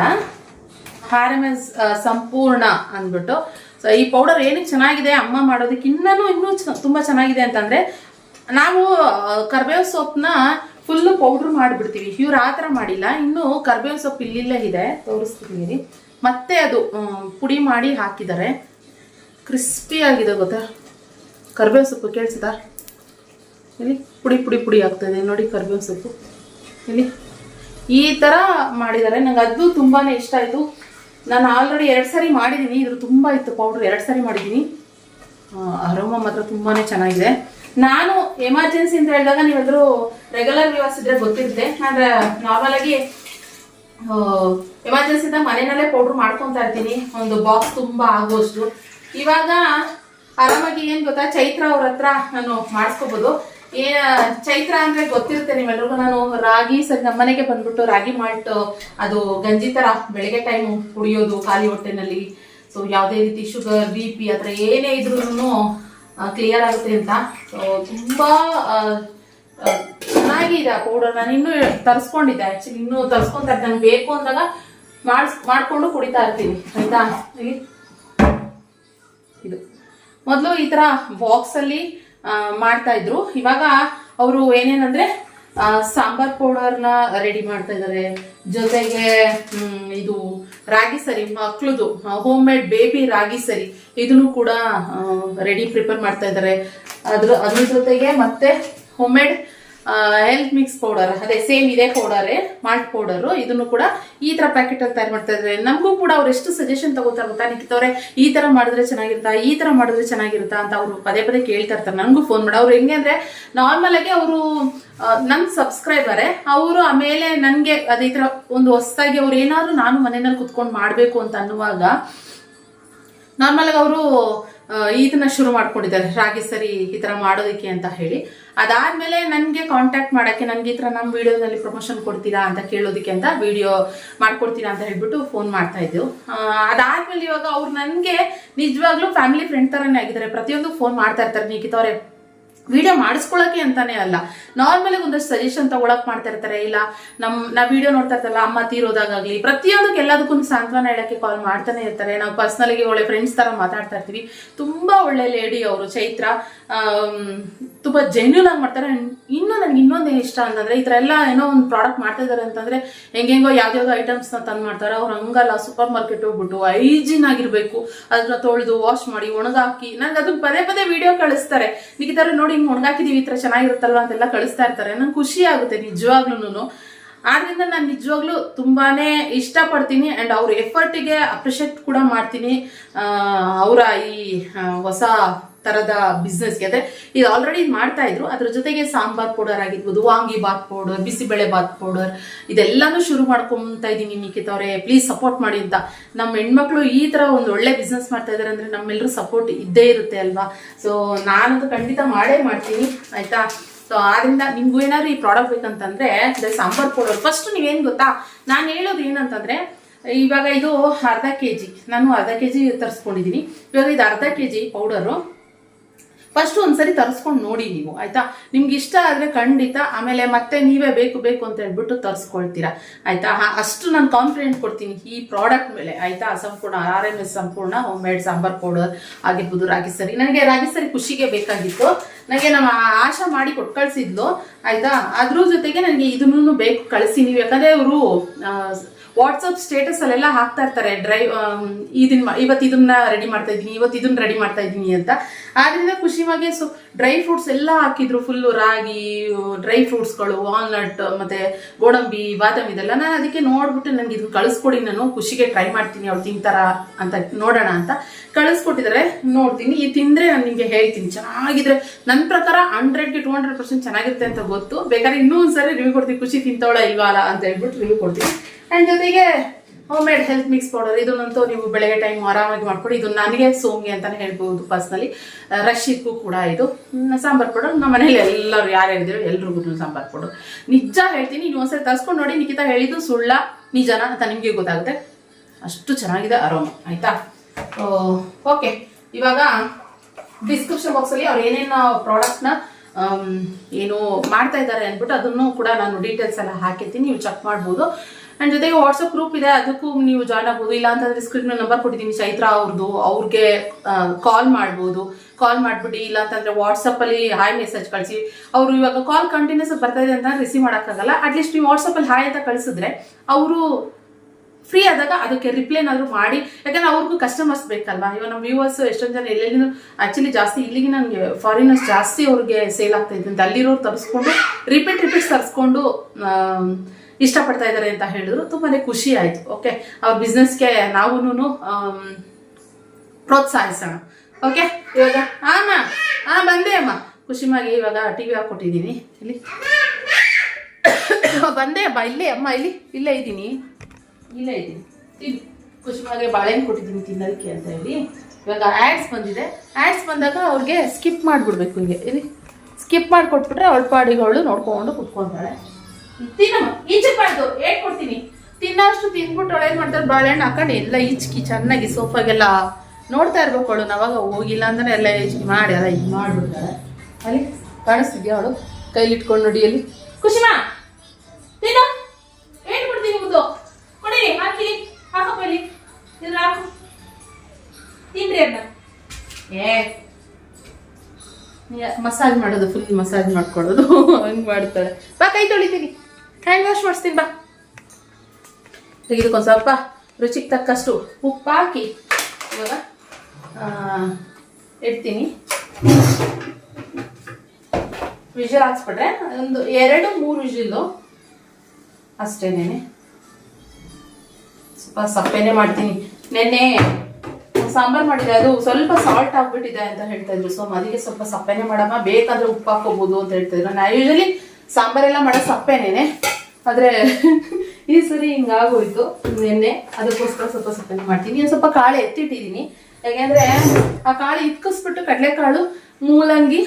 ಹಾರಮೆನ್ಸ್ ಸಂಪೂರ್ಣ ಅಂದ್ಬಿಟ್ಟು. ಸೊ ಈ ಪೌಡರ್ ಏನಕ್ಕೆ ಚೆನ್ನಾಗಿದೆ, ಅಮ್ಮ ಮಾಡೋದಕ್ಕೆ ಇನ್ನೂ ಇನ್ನೂ ತುಂಬ ಚೆನ್ನಾಗಿದೆ ಅಂತಂದರೆ ನಾವು ಕರ್ಬೇವು ಸೊಪ್ಪನ್ನ ಫುಲ್ಲು ಪೌಡ್ರ್ ಮಾಡಿಬಿಡ್ತೀವಿ. ಇವ್ರು ಆ ಥರ ಮಾಡಿಲ್ಲ. ಇನ್ನೂ ಕರ್ಬೇವು ಸೊಪ್ಪು ಇಲ್ಲಿಲ್ಲೇ ಇದೆ. ತೋರಿಸ್ತೀನಿ. ಮತ್ತೆ ಅದು ಪುಡಿ ಮಾಡಿ ಹಾಕಿದ್ದಾರೆ. ಕ್ರಿಸ್ಪಿ ಆಗಿದೆ ಗೊತ್ತಾ? ಕರ್ಬೇವು ಸೊಪ್ಪು ಕೇಳಿಸಿದಾ? ಇಲ್ಲಿ ಪುಡಿ ಪುಡಿ ಪುಡಿ ಆಗ್ತದೆ ನೋಡಿ ಕರ್ಬೇವು ಸೊಪ್ಪು. ಇಲ್ಲಿ ಈ ಥರ ಮಾಡಿದ್ದಾರೆ. ನಂಗೆ ಅದು ತುಂಬಾ ಇಷ್ಟ ಆಯಿತು. ನಾನು ಆಲ್ರೆಡಿ ಎರಡು ಸಾರಿ ಮಾಡಿದ್ದೀನಿ ಇದ್ರ ತುಂಬ ಇತ್ತು ಪೌಡ್ರ್ ಎರಡು ಸಾರಿ ಮಾಡಿದ್ದೀನಿ ಅರೋಮ ಮಾತ್ರ ತುಂಬಾ ಚೆನ್ನಾಗಿದೆ. ನಾನು ಎಮರ್ಜೆನ್ಸಿ ಅಂತ ಹೇಳಿದಾಗ ನೀವೆಲ್ಲರೂ ರೆಗ್ಯುಲರ್ ವ್ಯೂವರ್ಸ್ ಇದ್ರೆ ಗೊತ್ತಿರುತ್ತೆ. ನಾನು ಎಮರ್ಜೆನ್ಸಿ ಅಂತ ಮನೆಯಲ್ಲೇ ಪೌಡ್ರ್ ಮಾಡ್ಕೊತಾ ಇರ್ತೀನಿ. ಒಂದು ಬಾಕ್ಸ್ ತುಂಬ ಆಗೋಷ್ಟು. ಇವಾಗ ಆರಾಮಾಗಿ ಏನ್ ಗೊತ್ತಾ? ಚೈತ್ರ ಅವ್ರ ಹತ್ರ ನಾನು ಮಾಡಿಸ್ಕೋಬಹುದು ಏ, ಚೈತ್ರ ಅಂದ್ರೆ ಗೊತ್ತಿರುತ್ತೆ ನೀವೆಲ್ರಿಗೂ. ನಾನು ರಾಗಿ ಸರಿ ನಮ್ಮ ಮನೆಗೆ ಬಂದ್ಬಿಟ್ಟು ರಾಗಿ ಮಾಲ್ಟ್, ಅದು ಗಂಜಿ ತರ ಬೆಳಗ್ಗೆ ಟೈಮ್ ಕುಡಿಯೋದು ಖಾಲಿ ಹೊಟ್ಟೆನಲ್ಲಿ. ಸೊ ಯಾವುದೇ ರೀತಿ ಶುಗರ್ ಬಿ ಪಿ ಆ ಏನೇ ಇದ್ರೂ ಕ್ಲಿಯರ್ ಆಗುತ್ತೆ ಅಂತ. ಸೊ ತುಂಬಾ ಚೆನ್ನಾಗಿದೆ ಆ ಪೌಡರ್ ನಾನು ಇನ್ನೂ ತರಿಸ್ಕೊಂಡಿದ್ದೆ ಆಕ್ಚುಲಿ ಇನ್ನೂ ತರಿಸ್ಕೊಂತ ನನಗೆ ಬೇಕು ಅಂದಾಗ ಮಾಡಿಸ್, ಮಾಡ್ಕೊಂಡು ಕುಡಿತಾ ಇರ್ತೀನಿ. ಆಯ್ತಾ? ಇದು. ಮೊದಲು ಈ ಥರ ಬಾಕ್ಸಲ್ಲಿ ಮಾಡ್ತಾ ಇದ್ರು. ಇವಾಗ ಅವರು ಏನೇನಂದ್ರೆ ಸಾಂಬಾರ್ ಪೌಡರ್ನ ರೆಡಿ ಮಾಡ್ತಾ ಇದ್ದಾರೆ ಜೊತೆಗೆ ಇದು ರಾಗಿ ಸರಿ, ಮಕ್ಳದು ಹೋಮ್ ಮೇಡ್ ಬೇಬಿ ರಾಗಿ ಸರಿ, ಇದನ್ನು ಕೂಡ ರೆಡಿ ಪ್ರಿಪೇರ್ ಮಾಡ್ತಾ ಇದ್ದಾರೆ ಅದ್ರ ಅದ್ರ ಜೊತೆಗೆ ಮತ್ತೆ homemade health mix powder ಅದೇ ಸೇಮ್ ಇದೇ ಪೌಡರೇ ಮಾಲ್ಟ್ ಪೌಡರು ಇದನ್ನು ಕೂಡ ಈ ತರ ಪ್ಯಾಕೆಟ್ ಅಲ್ಲಿ ತಯಾರು ಮಾಡ್ತಾ ಇದ್ದಾರೆ. ನಮಗೂ ಕೂಡ ಅವ್ರು ಎಷ್ಟು ಸಜೆಷನ್ ತಗೋತಾರೆ ಗೊತ್ತಾ ನಿಖಿತವ್ರೆ ಈ ತರ ಮಾಡಿದ್ರೆ ಚೆನ್ನಾಗಿರುತ್ತಾ, ಈ ತರ ಮಾಡಿದ್ರೆ ಚೆನ್ನಾಗಿರುತ್ತಾ ಅಂತ ಅವರು ಪದೇ ಪದೇ ಕೇಳ್ತಾ ಇರ್ತಾರೆ. ನನಗೂ ಫೋನ್ ಮಾಡಿ. ಅವ್ರು ಹೆಂಗೆ ಅಂದ್ರೆ ನಾರ್ಮಲ್ ಆಗಿ ಅವರು ನನ್ನ ಸಬ್ಸ್ಕ್ರೈಬರೇ ಅವರು ಆಮೇಲೆ ನನಗೆ ಅದೇ ತರ ಒಂದು ಹೊಸದಾಗಿ ಅವ್ರು ಏನಾದ್ರು ನಾನು ಮನೆಯಲ್ಲಿ ಕುತ್ಕೊಂಡು ಮಾಡಬೇಕು ಅಂತ ಅನ್ನುವಾಗ ನಾರ್ಮಲ್ ಆಗಿ ಅವರು ಇದನ್ನ ಶುರು ಮಾಡ್ಕೊಂಡಿದ್ದಾರೆ. ರಾಗಿ ಸರಿ ಈ ತರ ಮಾಡೋದಕ್ಕೆ ಅಂತ ಹೇಳಿ. ಅದಾದ್ಮೇಲೆ ನನಗೆ ಕಾಂಟ್ಯಾಕ್ಟ್ ಮಾಡಕ್ಕೆ, ನನಗೆ ಈ ಥರ ನಮ್ಮ ವಿಡಿಯೋದಲ್ಲಿ ಪ್ರಮೋಷನ್ ಕೊಡ್ತೀರಾ ಅಂತ ಕೇಳೋದಕ್ಕೆ ಅಂತ ವಿಡಿಯೋ ಮಾಡ್ಕೊಡ್ತೀರಾ ಅಂತ ಹೇಳ್ಬಿಟ್ಟು ಫೋನ್ ಮಾಡ್ತಾ ಇದ್ದು ಅದಾದ್ಮೇಲೆ ಇವಾಗ ಅವ್ರು ನನಗೆ ನಿಜವಾಗ್ಲೂ ಫ್ಯಾಮಿಲಿ ಫ್ರೆಂಡ್ ಥರನೇ ಆಗಿದ್ದಾರೆ. ಪ್ರತಿಯೊಂದು ಫೋನ್ ಮಾಡ್ತಾ ಇರ್ತಾರೆ. ನಿಖಿತವ್ರೆ ವಿಡಿಯೋ ಮಾಡಿಸ್ಕೊಳಕ್ಕೆ ಅಂತಾನೆ ಅಲ್ಲ. ನಾರ್ಮಲ್ ಒಂದಷ್ಟು ಸಜೆಷನ್ ತಗೊಳಕ್ ಮಾಡ್ತಾ ಇರ್ತಾರೆ. ಇಲ್ಲ, ನಮ್, ನಾವ್ ವಿಡಿಯೋ ನೋಡ್ತಾ ಇರ್ತಾರಲ್ಲ, ಅಮ್ಮ ತೀರೋದಾಗ್ಲಿ ಪ್ರತಿಯೊಂದಕ್ಕೆ ಎಲ್ಲದಕ್ಕೂ ಸಾಂತ್ವನ ಹೇಳಕ್ಕೆ ಕಾಲ್ ಮಾಡ್ತಾನೆ ಇರ್ತಾರೆ. ನಾವು ಪರ್ಸ್ನಲಿಗೆ ಒಳ್ಳೆ ಫ್ರೆಂಡ್ಸ್ ತರ ಮಾತಾಡ್ತಾ ಇರ್ತೀವಿ. ತುಂಬಾ ಒಳ್ಳೆ ಲೇಡಿ ಅವರು, ಚೈತ್ರ. ತುಂಬಾ ಜೆನ್ಯೂನ್ ಆಗಿ ಮಾಡ್ತಾರೆ. ಇನ್ನು ನನ್ಗೆ ಇನ್ನೊಂದು ಇಷ್ಟ ಅಂತಂದ್ರೆ, ಈ ಥರ ಎಲ್ಲ ಏನೋ ಒಂದು ಪ್ರಾಡಕ್ಟ್ ಮಾಡ್ತಾ ಇದಾರೆ ಅಂತಂದ್ರೆ, ಹೆಂಗೆಂಗೋ ಯಾವ್ದಾವ್ದೋ ಐಟಮ್ಸ್ನ ತಂದು ಮಾಡ್ತಾರೆ. ಅವ್ರು ಹಂಗಲ್ಲ ಸೂಪರ್ ಮಾರ್ಕೆಟ್ ಹೋಗ್ಬಿಟ್ಟು ಹೈಜೀನ್ ಆಗಿರ್ಬೇಕು. ಅದನ್ನ ತೊಳೆದು ವಾಶ್ ಮಾಡಿ, ಒಣಗಾಕಿ ನನ್ಗೆ ಅದು ಪದೇ ಪದೇ ವಿಡಿಯೋ ಕಳಿಸ್ತಾರೆ. ನಿಗಿತಾರೆ ನೋಡಿ ಹಿಂಗ್ ಒಣಗಾಕಿದೀವಿ ಈ ಚೆನ್ನಾಗಿರುತ್ತಲ್ವಾ ಅಂತೆಲ್ಲ ಕಳಿಸ್ತಾ ಇರ್ತಾರೆ. ನಂಗೆ ಖುಷಿ ಆಗುತ್ತೆ ನಿಜವಾಗ್ಲೂ ಆದ್ರಿಂದ ನಾನು ನಿಜವಾಗ್ಲೂ ತುಂಬಾನೇ ಇಷ್ಟಪಡ್ತೀನಿ ಅಂಡ್ ಅವ್ರ ಎಫರ್ಟಿಗೆ ಅಪ್ರಿಷಿಯೇಟ್ ಕೂಡ ಮಾಡ್ತೀನಿ. ಅವರ ಈ ಹೊಸ ಥರದ ಬಿಸ್ನೆಸ್ಗೆ ಅಂದ್ರೆ ಇದು ಆಲ್ರೆಡಿ ಮಾಡ್ತಾ ಇದ್ರು. ಅದ್ರ ಜೊತೆಗೆ ಸಾಂಬಾರ್ ಪೌಡರ್ ಆಗಿರ್ಬೋದು, ವಾಂಗಿ ಬಾತ್ ಪೌಡರ್, ಬಿಸಿಬೇಳೆ ಬಾತ್ ಪೌಡರ್, ಇದೆಲ್ಲಾನು ಶುರು ಮಾಡ್ಕೊಂತ ಇದ್ದೀನಿ ನಿಖಿತ್ ಅವರೇ. ಪ್ಲೀಸ್ ಸಪೋರ್ಟ್ ಮಾಡಿ ಅಂತ. ನಮ್ಮ ಹೆಣ್ಮಕ್ಳು ಈ ತರ ಒಂದು ಒಳ್ಳೆ ಬಿಸ್ನೆಸ್ ಮಾಡ್ತಾ ಇದ್ದಾರೆ ಅಂದ್ರೆ ನಮ್ಮೆಲ್ಲರೂ ಸಪೋರ್ಟ್ ಇದ್ದೇ ಇರುತ್ತೆ ಅಲ್ವಾ? ಸೊ ನಾನಂತೂ ಖಂಡಿತ ಮಾಡೇ ಮಾಡ್ತೀನಿ. ಆಯ್ತಾ? ಸೊ ಆದ್ರಿಂದ ನಿಮ್ಗೂ ಏನಾದ್ರು ಈ ಪ್ರಾಡಕ್ಟ್ ಬೇಕಂತಂದ್ರೆ ಸಾಂಬಾರ್ ಪೌಡರ್. ಫಸ್ಟ್ ನೀವೇನು ಗೊತ್ತಾ? ನಾನು ಹೇಳೋದು ಏನಂತಂದ್ರೆ, ಇವಾಗ ಇದು ಅರ್ಧ ಕೆ ಜಿ ನಾನು ಅರ್ಧ ಕೆ ಜಿ ತರಿಸ್ಕೊಂಡಿದ್ದೀನಿ ಇವಾಗ ಇದು ಅರ್ಧ ಕೆ ಜಿ ಪೌಡರು. ಫಸ್ಟ್ ಒಂದ್ಸರಿ ತರಿಸ್ಕೊಂಡು ನೋಡಿ ನೀವು, ಆಯ್ತಾ? ನಿಮ್ಗೆ ಇಷ್ಟ ಆದ್ರೆ ಖಂಡಿತ ಆಮೇಲೆ ಮತ್ತೆ ನೀವೇ ಬೇಕು ಬೇಕು ಅಂತ ಹೇಳ್ಬಿಟ್ಟು ತರಿಸ್ಕೊಳ್ತೀರಾ, ಆಯ್ತಾ? ಅಷ್ಟು ನಾನು ಕಾನ್ಫಿಡೆಂಟ್ ಕೊಡ್ತೀನಿ. ಈ ಪ್ರಾಡಕ್ಟ್ ಮೇಲೆ, ಆಯ್ತಾ? ಸಂಪೂರ್ಣ ಆರ್ ಎಂ ಎಸ್ ಸಂಪೂರ್ಣ ಹೋಮ್ ಮೇಡ್ ಸಾಂಬಾರ್ ಪೌಡರ್ ಆಗಿರ್ಬೋದು, ರಾಗಿ ಸರಿ. ನನಗೆ ರಾಗಿ ಸರಿ ಖುಷಿಗೆ ಬೇಕಾಗಿತ್ತು. ನನಗೆ ನಮ್ಮ ಆಶಾ ಮಾಡಿ ಕೊಟ್ಟು ಕಳಿಸಿದ್ಲು, ಆಯ್ತಾ? ಅದ್ರ ಜೊತೆಗೆ ನನಗೆ ಇದನ್ನೂ ಬೇಕು, ಕಳಿಸಿ ನೀವು. ಯಾಕಂದ್ರೆ ಅವರು ವಾಟ್ಸಪ್ ಸ್ಟೇಟಸ್ ಅಲ್ಲೆಲ್ಲ ಹಾಕ್ತಾ ಇರ್ತಾರೆ. ಡ್ರೈ ಇದನ್ನ ಇವತ್ತು ಇದನ್ನ ರೆಡಿ ಮಾಡ್ತಾ ಇದ್ದೀನಿ, ಇವತ್ತು ಇದನ್ನ ರೆಡಿ ಮಾಡ್ತಾ ಇದ್ದೀನಿ ಅಂತ. ಆದ್ರಿಂದ ಖುಷಿಯಾಗಿ ಸೊ ಡ್ರೈ ಫ್ರೂಟ್ಸ್ ಎಲ್ಲ ಹಾಕಿದ್ರು ಫುಲ್ಲು ರಾಗಿ ಡ್ರೈ ಫ್ರೂಟ್ಸ್ಗಳು ವಾಲ್ನಟ್ ಮತ್ತೆ ಗೋಡಂಬಿ, ಬಾದಾಮಿ ಇದೆಲ್ಲ ನಾನು ಅದಕ್ಕೆ ನೋಡ್ಬಿಟ್ಟು ನನಗೆ ಇದನ್ನ ಕಳಿಸ್ಕೊಡಿ, ನಾನು ಖುಷಿಗೆ ಟ್ರೈ ಮಾಡ್ತೀನಿ ಅವ್ರು ತಿಂತಾರ ಅಂತ ನೋಡೋಣ ಅಂತ ಕಳಿಸ್ಕೊಟ್ಟಿದ್ದಾರೆ ನೋಡ್ತೀನಿ. ಈ ತಿಂದ್ರೆ ನಾನು ನಿಮಗೆ ಹೇಳ್ತೀನಿ. ಚೆನ್ನಾಗಿದ್ರೆ ನನ್ನ ಪ್ರಕಾರ ಹಂಡ್ರೆಡ್ಗೆ ಟೂ ಹಂಡ್ರೆಡ್ ಪರ್ಸೆಂಟ್ ಚೆನ್ನಾಗಿರುತ್ತೆ ಅಂತ ಗೊತ್ತು. ಬೇಕಾದ್ರೆ ಇನ್ನೂ ಒಂದ್ಸರಿ ರಿವ್ಯೂ ಕೊಡ್ತೀನಿ. ಖುಷಿ ತಿಂತವಳ ಇಲ್ವಾ ಅಂತ ಹೇಳ್ಬಿಟ್ಟು ರಿವ್ಯೂ ಕೊಡ್ತೀನಿ. ಆ್ಯಂಡ್ ಜೊತೆಗೆ homemade health mix powder ಇದನ್ನಂತೂ ನೀವು ಬೆಳಗ್ಗೆ ಟೈಮ್ ಆರಾಮಾಗಿ ಮಾಡ್ಕೊಂಡು. ಇದು ನನಗೆ ಸೋಂಗಿ ಅಂತಲೇ ಹೇಳ್ಬೋದು ಪರ್ಸ್ನಲಿ ರಶಿಕ್ಕೂ ಕೂಡ ಇದು. ಸಾಂಬಾರು ಪೌಡರ್ ನಮ್ಮ ಮನೇಲಿ ಎಲ್ಲರೂ ಯಾರ್ಯಾರಿದ್ರು ಎಲ್ರಿಗೂ ಸಾಂಬಾರು ಪೌಡರ್ ನಿಜ ಹೇಳ್ತೀನಿ, ನೀವು ಒಂದ್ಸರಿ ತರಿಸ್ಕೊಂಡು ನೋಡಿ, ನಿಖಿತ ಹೇಳಿದ್ದು ಸುಳ್ಳ, ನಿಜನ ಅಂತ ನಿಮಗೆ ಗೊತ್ತಾಗುತ್ತೆ. ಅಷ್ಟು ಚೆನ್ನಾಗಿದೆ ಅರೋಮ ಆಯ್ತಾ? ಓಕೆ ಇವಾಗ ಡಿಸ್ಕ್ರಿಪ್ಷನ್ ಬಾಕ್ಸಲ್ಲಿ ಅವ್ರು ಏನೇನು ಪ್ರಾಡಕ್ಟ್ನ ಏನು ಮಾಡ್ತಾ ಇದ್ದಾರೆ ಅಂದ್ಬಿಟ್ಟು ಅದನ್ನು ಕೂಡ ನಾನು ಡೀಟೇಲ್ಸ್ ಎಲ್ಲ ಹಾಕಿರ್ತೀನಿ, ನೀವು ಚೆಕ್ ಮಾಡ್ಬೋದು. ಆ್ಯಂಡ್ ಜೊತೆಗೆ ವಾಟ್ಸಪ್ ಗ್ರೂಪ್ ಇದೆ, ಅದಕ್ಕೂ ನೀವು ಜಾಯ್ನ್ ಆಗ್ಬೋದು. ಇಲ್ಲ ಅಂತಂದ್ರೆ ಸ್ಕ್ರೀನ್ ನಂಬರ್ ಕೊಟ್ಟಿದ್ದೀನಿ, ಚೈತ್ರ ಅವ್ರದ್ದು ಅವ್ರಿಗೆ ಕಾಲ್ ಮಾಡ್ಬೋದು. ಕಾಲ್ ಮಾಡಿಬಿಡಿ ಇಲ್ಲ ಅಂತಂದ್ರೆ ವಾಟ್ಸಪ್ಪಲ್ಲಿ ಹಾಯ್ ಮೆಸೇಜ್ ಕಳಿಸಿ. ಅವರು ಇವಾಗ ಕಾಲ್ ಕಂಟಿನ್ಯೂಸ್ ಬರ್ತಾ ಇದೆ ಅಂತ ರಿಸೀವ್ ಮಾಡೋಕ್ಕಾಗಲ್ಲ. ಅಟ್ಲೀಸ್ಟ್ ನೀವು ವಾಟ್ಸಪ್ಪಲ್ಲಿ ಹಾಯ್ ಅಂತ ಕಳಿಸಿದ್ರೆ ಅವರು ಫ್ರೀ ಆದಾಗ ಅದಕ್ಕೆ ರಿಪ್ಲೈನಾದರೂ ಮಾಡಿ. ಯಾಕಂದ್ರೆ ಅವ್ರಿಗೂ ಕಸ್ಟಮರ್ಸ್ ಬೇಕಲ್ವಾ? ಇವಾಗ ನಮ್ಮ ವ್ಯೂವರ್ಸ್ ಎಷ್ಟೊಂದು ಜನ ಎಲ್ಲೆಲ್ಲಿ ಆ್ಯಕ್ಚುಲಿ ಜಾಸ್ತಿ ಇಲ್ಲಿಗೆ ನನಗೆ ಫಾರಿನರ್ಸ್ ಜಾಸ್ತಿ ಅವ್ರಿಗೆ ಸೇಲ್ ಆಗ್ತಾ ಇದ್ದಂತೆ ಅಲ್ಲಿರೋರು ತರಿಸ್ಕೊಂಡು ರಿಪೀಟ್ ರಿಪೀಟ್ ತರಿಸ್ಕೊಂಡು ಇಷ್ಟಪಡ್ತಾ ಇದ್ದಾರೆ ಅಂತ ಹೇಳಿದ್ರು. ತುಂಬಾ ಖುಷಿ ಆಯ್ತು. ಓಕೆ ಅವ್ರ ಬಿಸ್ನೆಸ್ಗೆ ನಾವೂನು ಪ್ರೋತ್ಸಾಹಿಸೋಣ. ಓಕೆ ಇವಾಗ ಹಾಂ ಹಾಂ ಬಂದೆ ಅಮ್ಮ. ಖುಷಿಮಾಗಿ ಇವಾಗ ಟಿ ವಿ ಹಾಕ್ಕೊಟ್ಟಿದ್ದೀನಿ. ಇಲ್ಲಿ. ಬಂದೆ ಅಮ್ಮ, ಇಲ್ಲೇ ಅಮ್ಮ, ಇಲ್ಲಿ, ಇಲ್ಲೇ ಇದ್ದೀನಿ. ಇಲ್ಲೇ ಇದ್ದೀನಿ. ಇಲ್ಲಿ. ಖುಷಿಮಾಗೆ ಬಾಳೆಹಣ್ಣು ಕೊಟ್ಟಿದ್ದೀನಿ ತಿನ್ನೋದಕ್ಕೆ ಅಂತ ಹೇಳಿ. ಇವಾಗ ಆ್ಯಡ್ಸ್ ಬಂದಿದೆ. ಆ್ಯಡ್ಸ್ ಬಂದಾಗ ಅವ್ರಿಗೆ ಸ್ಕಿಪ್ ಮಾಡಿಬಿಡ್ಬೇಕು ಹೀಗೆ. ಇಲ್ಲಿ. ಸ್ಕಿಪ್ ಮಾಡಿಕೊಟ್ಬಿಟ್ರೆ ಅವಳ ಪಾಡಿಗೆ ಅವಳು ನೋಡ್ಕೊಂಡು ಕುತ್ಕೊಂತಾಳೆ. ತಿನ್ನಮ್ಮ ಈಚಕ್ಬಾರ್ದು ಏಟ್ ಕೊಡ್ತೀನಿ. ತಿನ್ನೋಷ್ಟು ತಿನ್ಬಿಟ್ಟು ಅವಳು ಏನು ಮಾಡ್ತಾರೆ? ಬಾಳೆಹಣ್ಣು ಹಾಕೊಂಡು ಎಲ್ಲ ಈಚ್ಕಿ ಚೆನ್ನಾಗಿ ಸೋಫಾಗೆಲ್ಲ ನೋಡ್ತಾ ಇರ್ಬೇಕು ಅವಳು. ನಾವಾಗ ಹೋಗಿಲ್ಲ ಅಂದ್ರೆ ಎಲ್ಲ ಈಚ್ಕಿ ಮಾಡಿ ಅಲ್ಲ ಇದು ಮಾಡಿಬಿಡ್ತಾಳೆ ಅಲ್ಲಿ ಕಾಣಿಸ್ತಿದ್ಯಾ ಅವಳು? ಕೈಲಿಟ್ಕೊಂಡು ನೋಡಿ ಅಲ್ಲಿ. ಖುಷಿಮಾ ತಿನ್ನ. ಏನ್ ಕೊಡ್ತೀನಿ ಕೊಡಿ, ಹಾಕಿ. ಹಾಕಪ್ಪ ಇಲ್ಲಿ. ಇದ್ರ ಹಾಕು. ತಿನ್ರಿ ಅಣ್ಣ ಏ ಮಸಾಜ್ ಮಾಡೋದು ಫುಲ್ ಮಸಾಜ್ ಮಾಡ್ಕೊಳ್ಳೋದು. ಹಂಗೆ ಮಾಡ್ತಾಳೆ ಬಾ, ಕೈ ತೊಳಿತೀನಿ. ಹ್ಯಾಂಡ್ ವಾಶ್ ಮಾಡಿಸ್ತೀನಿ, ಬಾ. ಇದಕ್ಕೊಂದು ಸ್ವಲ್ಪ ರುಚಿಗೆ ತಕ್ಕಷ್ಟು ಉಪ್ಪು ಹಾಕಿ. ಇವಾಗ ಇಡ್ತೀನಿ. ವಿಜಿಲ್ ಹಾಕ್ಸ್ಬಿಟ್ರೆ ಒಂದು ಎರಡು, ಮೂರು ವಿಜಿಲ್ಲು ಅಷ್ಟೇನೇನೆ ಸ್ವಲ್ಪ ಸಪ್ಪೆನೆ ಮಾಡ್ತೀನಿ. ನೆನ್ನೆ ಸಾಂಬಾರು ಮಾಡಿದೆ, ಅದು ಸ್ವಲ್ಪ ಸಾಲ್ಟ್ ಆಗ್ಬಿಟ್ಟಿದೆ ಅಂತ ಹೇಳ್ತಾ ಇದ್ರು. ಸೊ ಅದಕ್ಕೆ ಸ್ವಲ್ಪ ಸಪ್ಪೆನೆ ಮಾಡಮ್ಮ, ಬೇಕಾದ್ರೆ ಉಪ್ಪು ಹಾಕೋಬಹುದು ಅಂತ ಹೇಳ್ತಾ ಇದ್ರು. ನಾ ಯೂಶಲಿ ಸಾಂಬಾರೆಲ್ಲ ಮಾಡೋ ಸಪ್ಪೆನೇನೆ. ಆದ್ರೆ ಈ ಸರಿ ಹಿಂಗಾಗೋಯ್ತು ನಿನ್ನೆ. ಅದಕ್ಕೋಸ್ಕರ ಸ್ವಲ್ಪ ಸ್ವಲ್ಪ ಮಾಡ್ತೀನಿ. ಒಂದು ಸ್ವಲ್ಪ ಕಾಳು ಎತ್ತಿಟ್ಟಿದ್ದೀನಿ ಯಾಕೆಂದ್ರೆ ಆ ಕಾಳು ಕಡಲೆ ಕಡಲೆಕಾಳು, ಮೂಲಂಗಿ,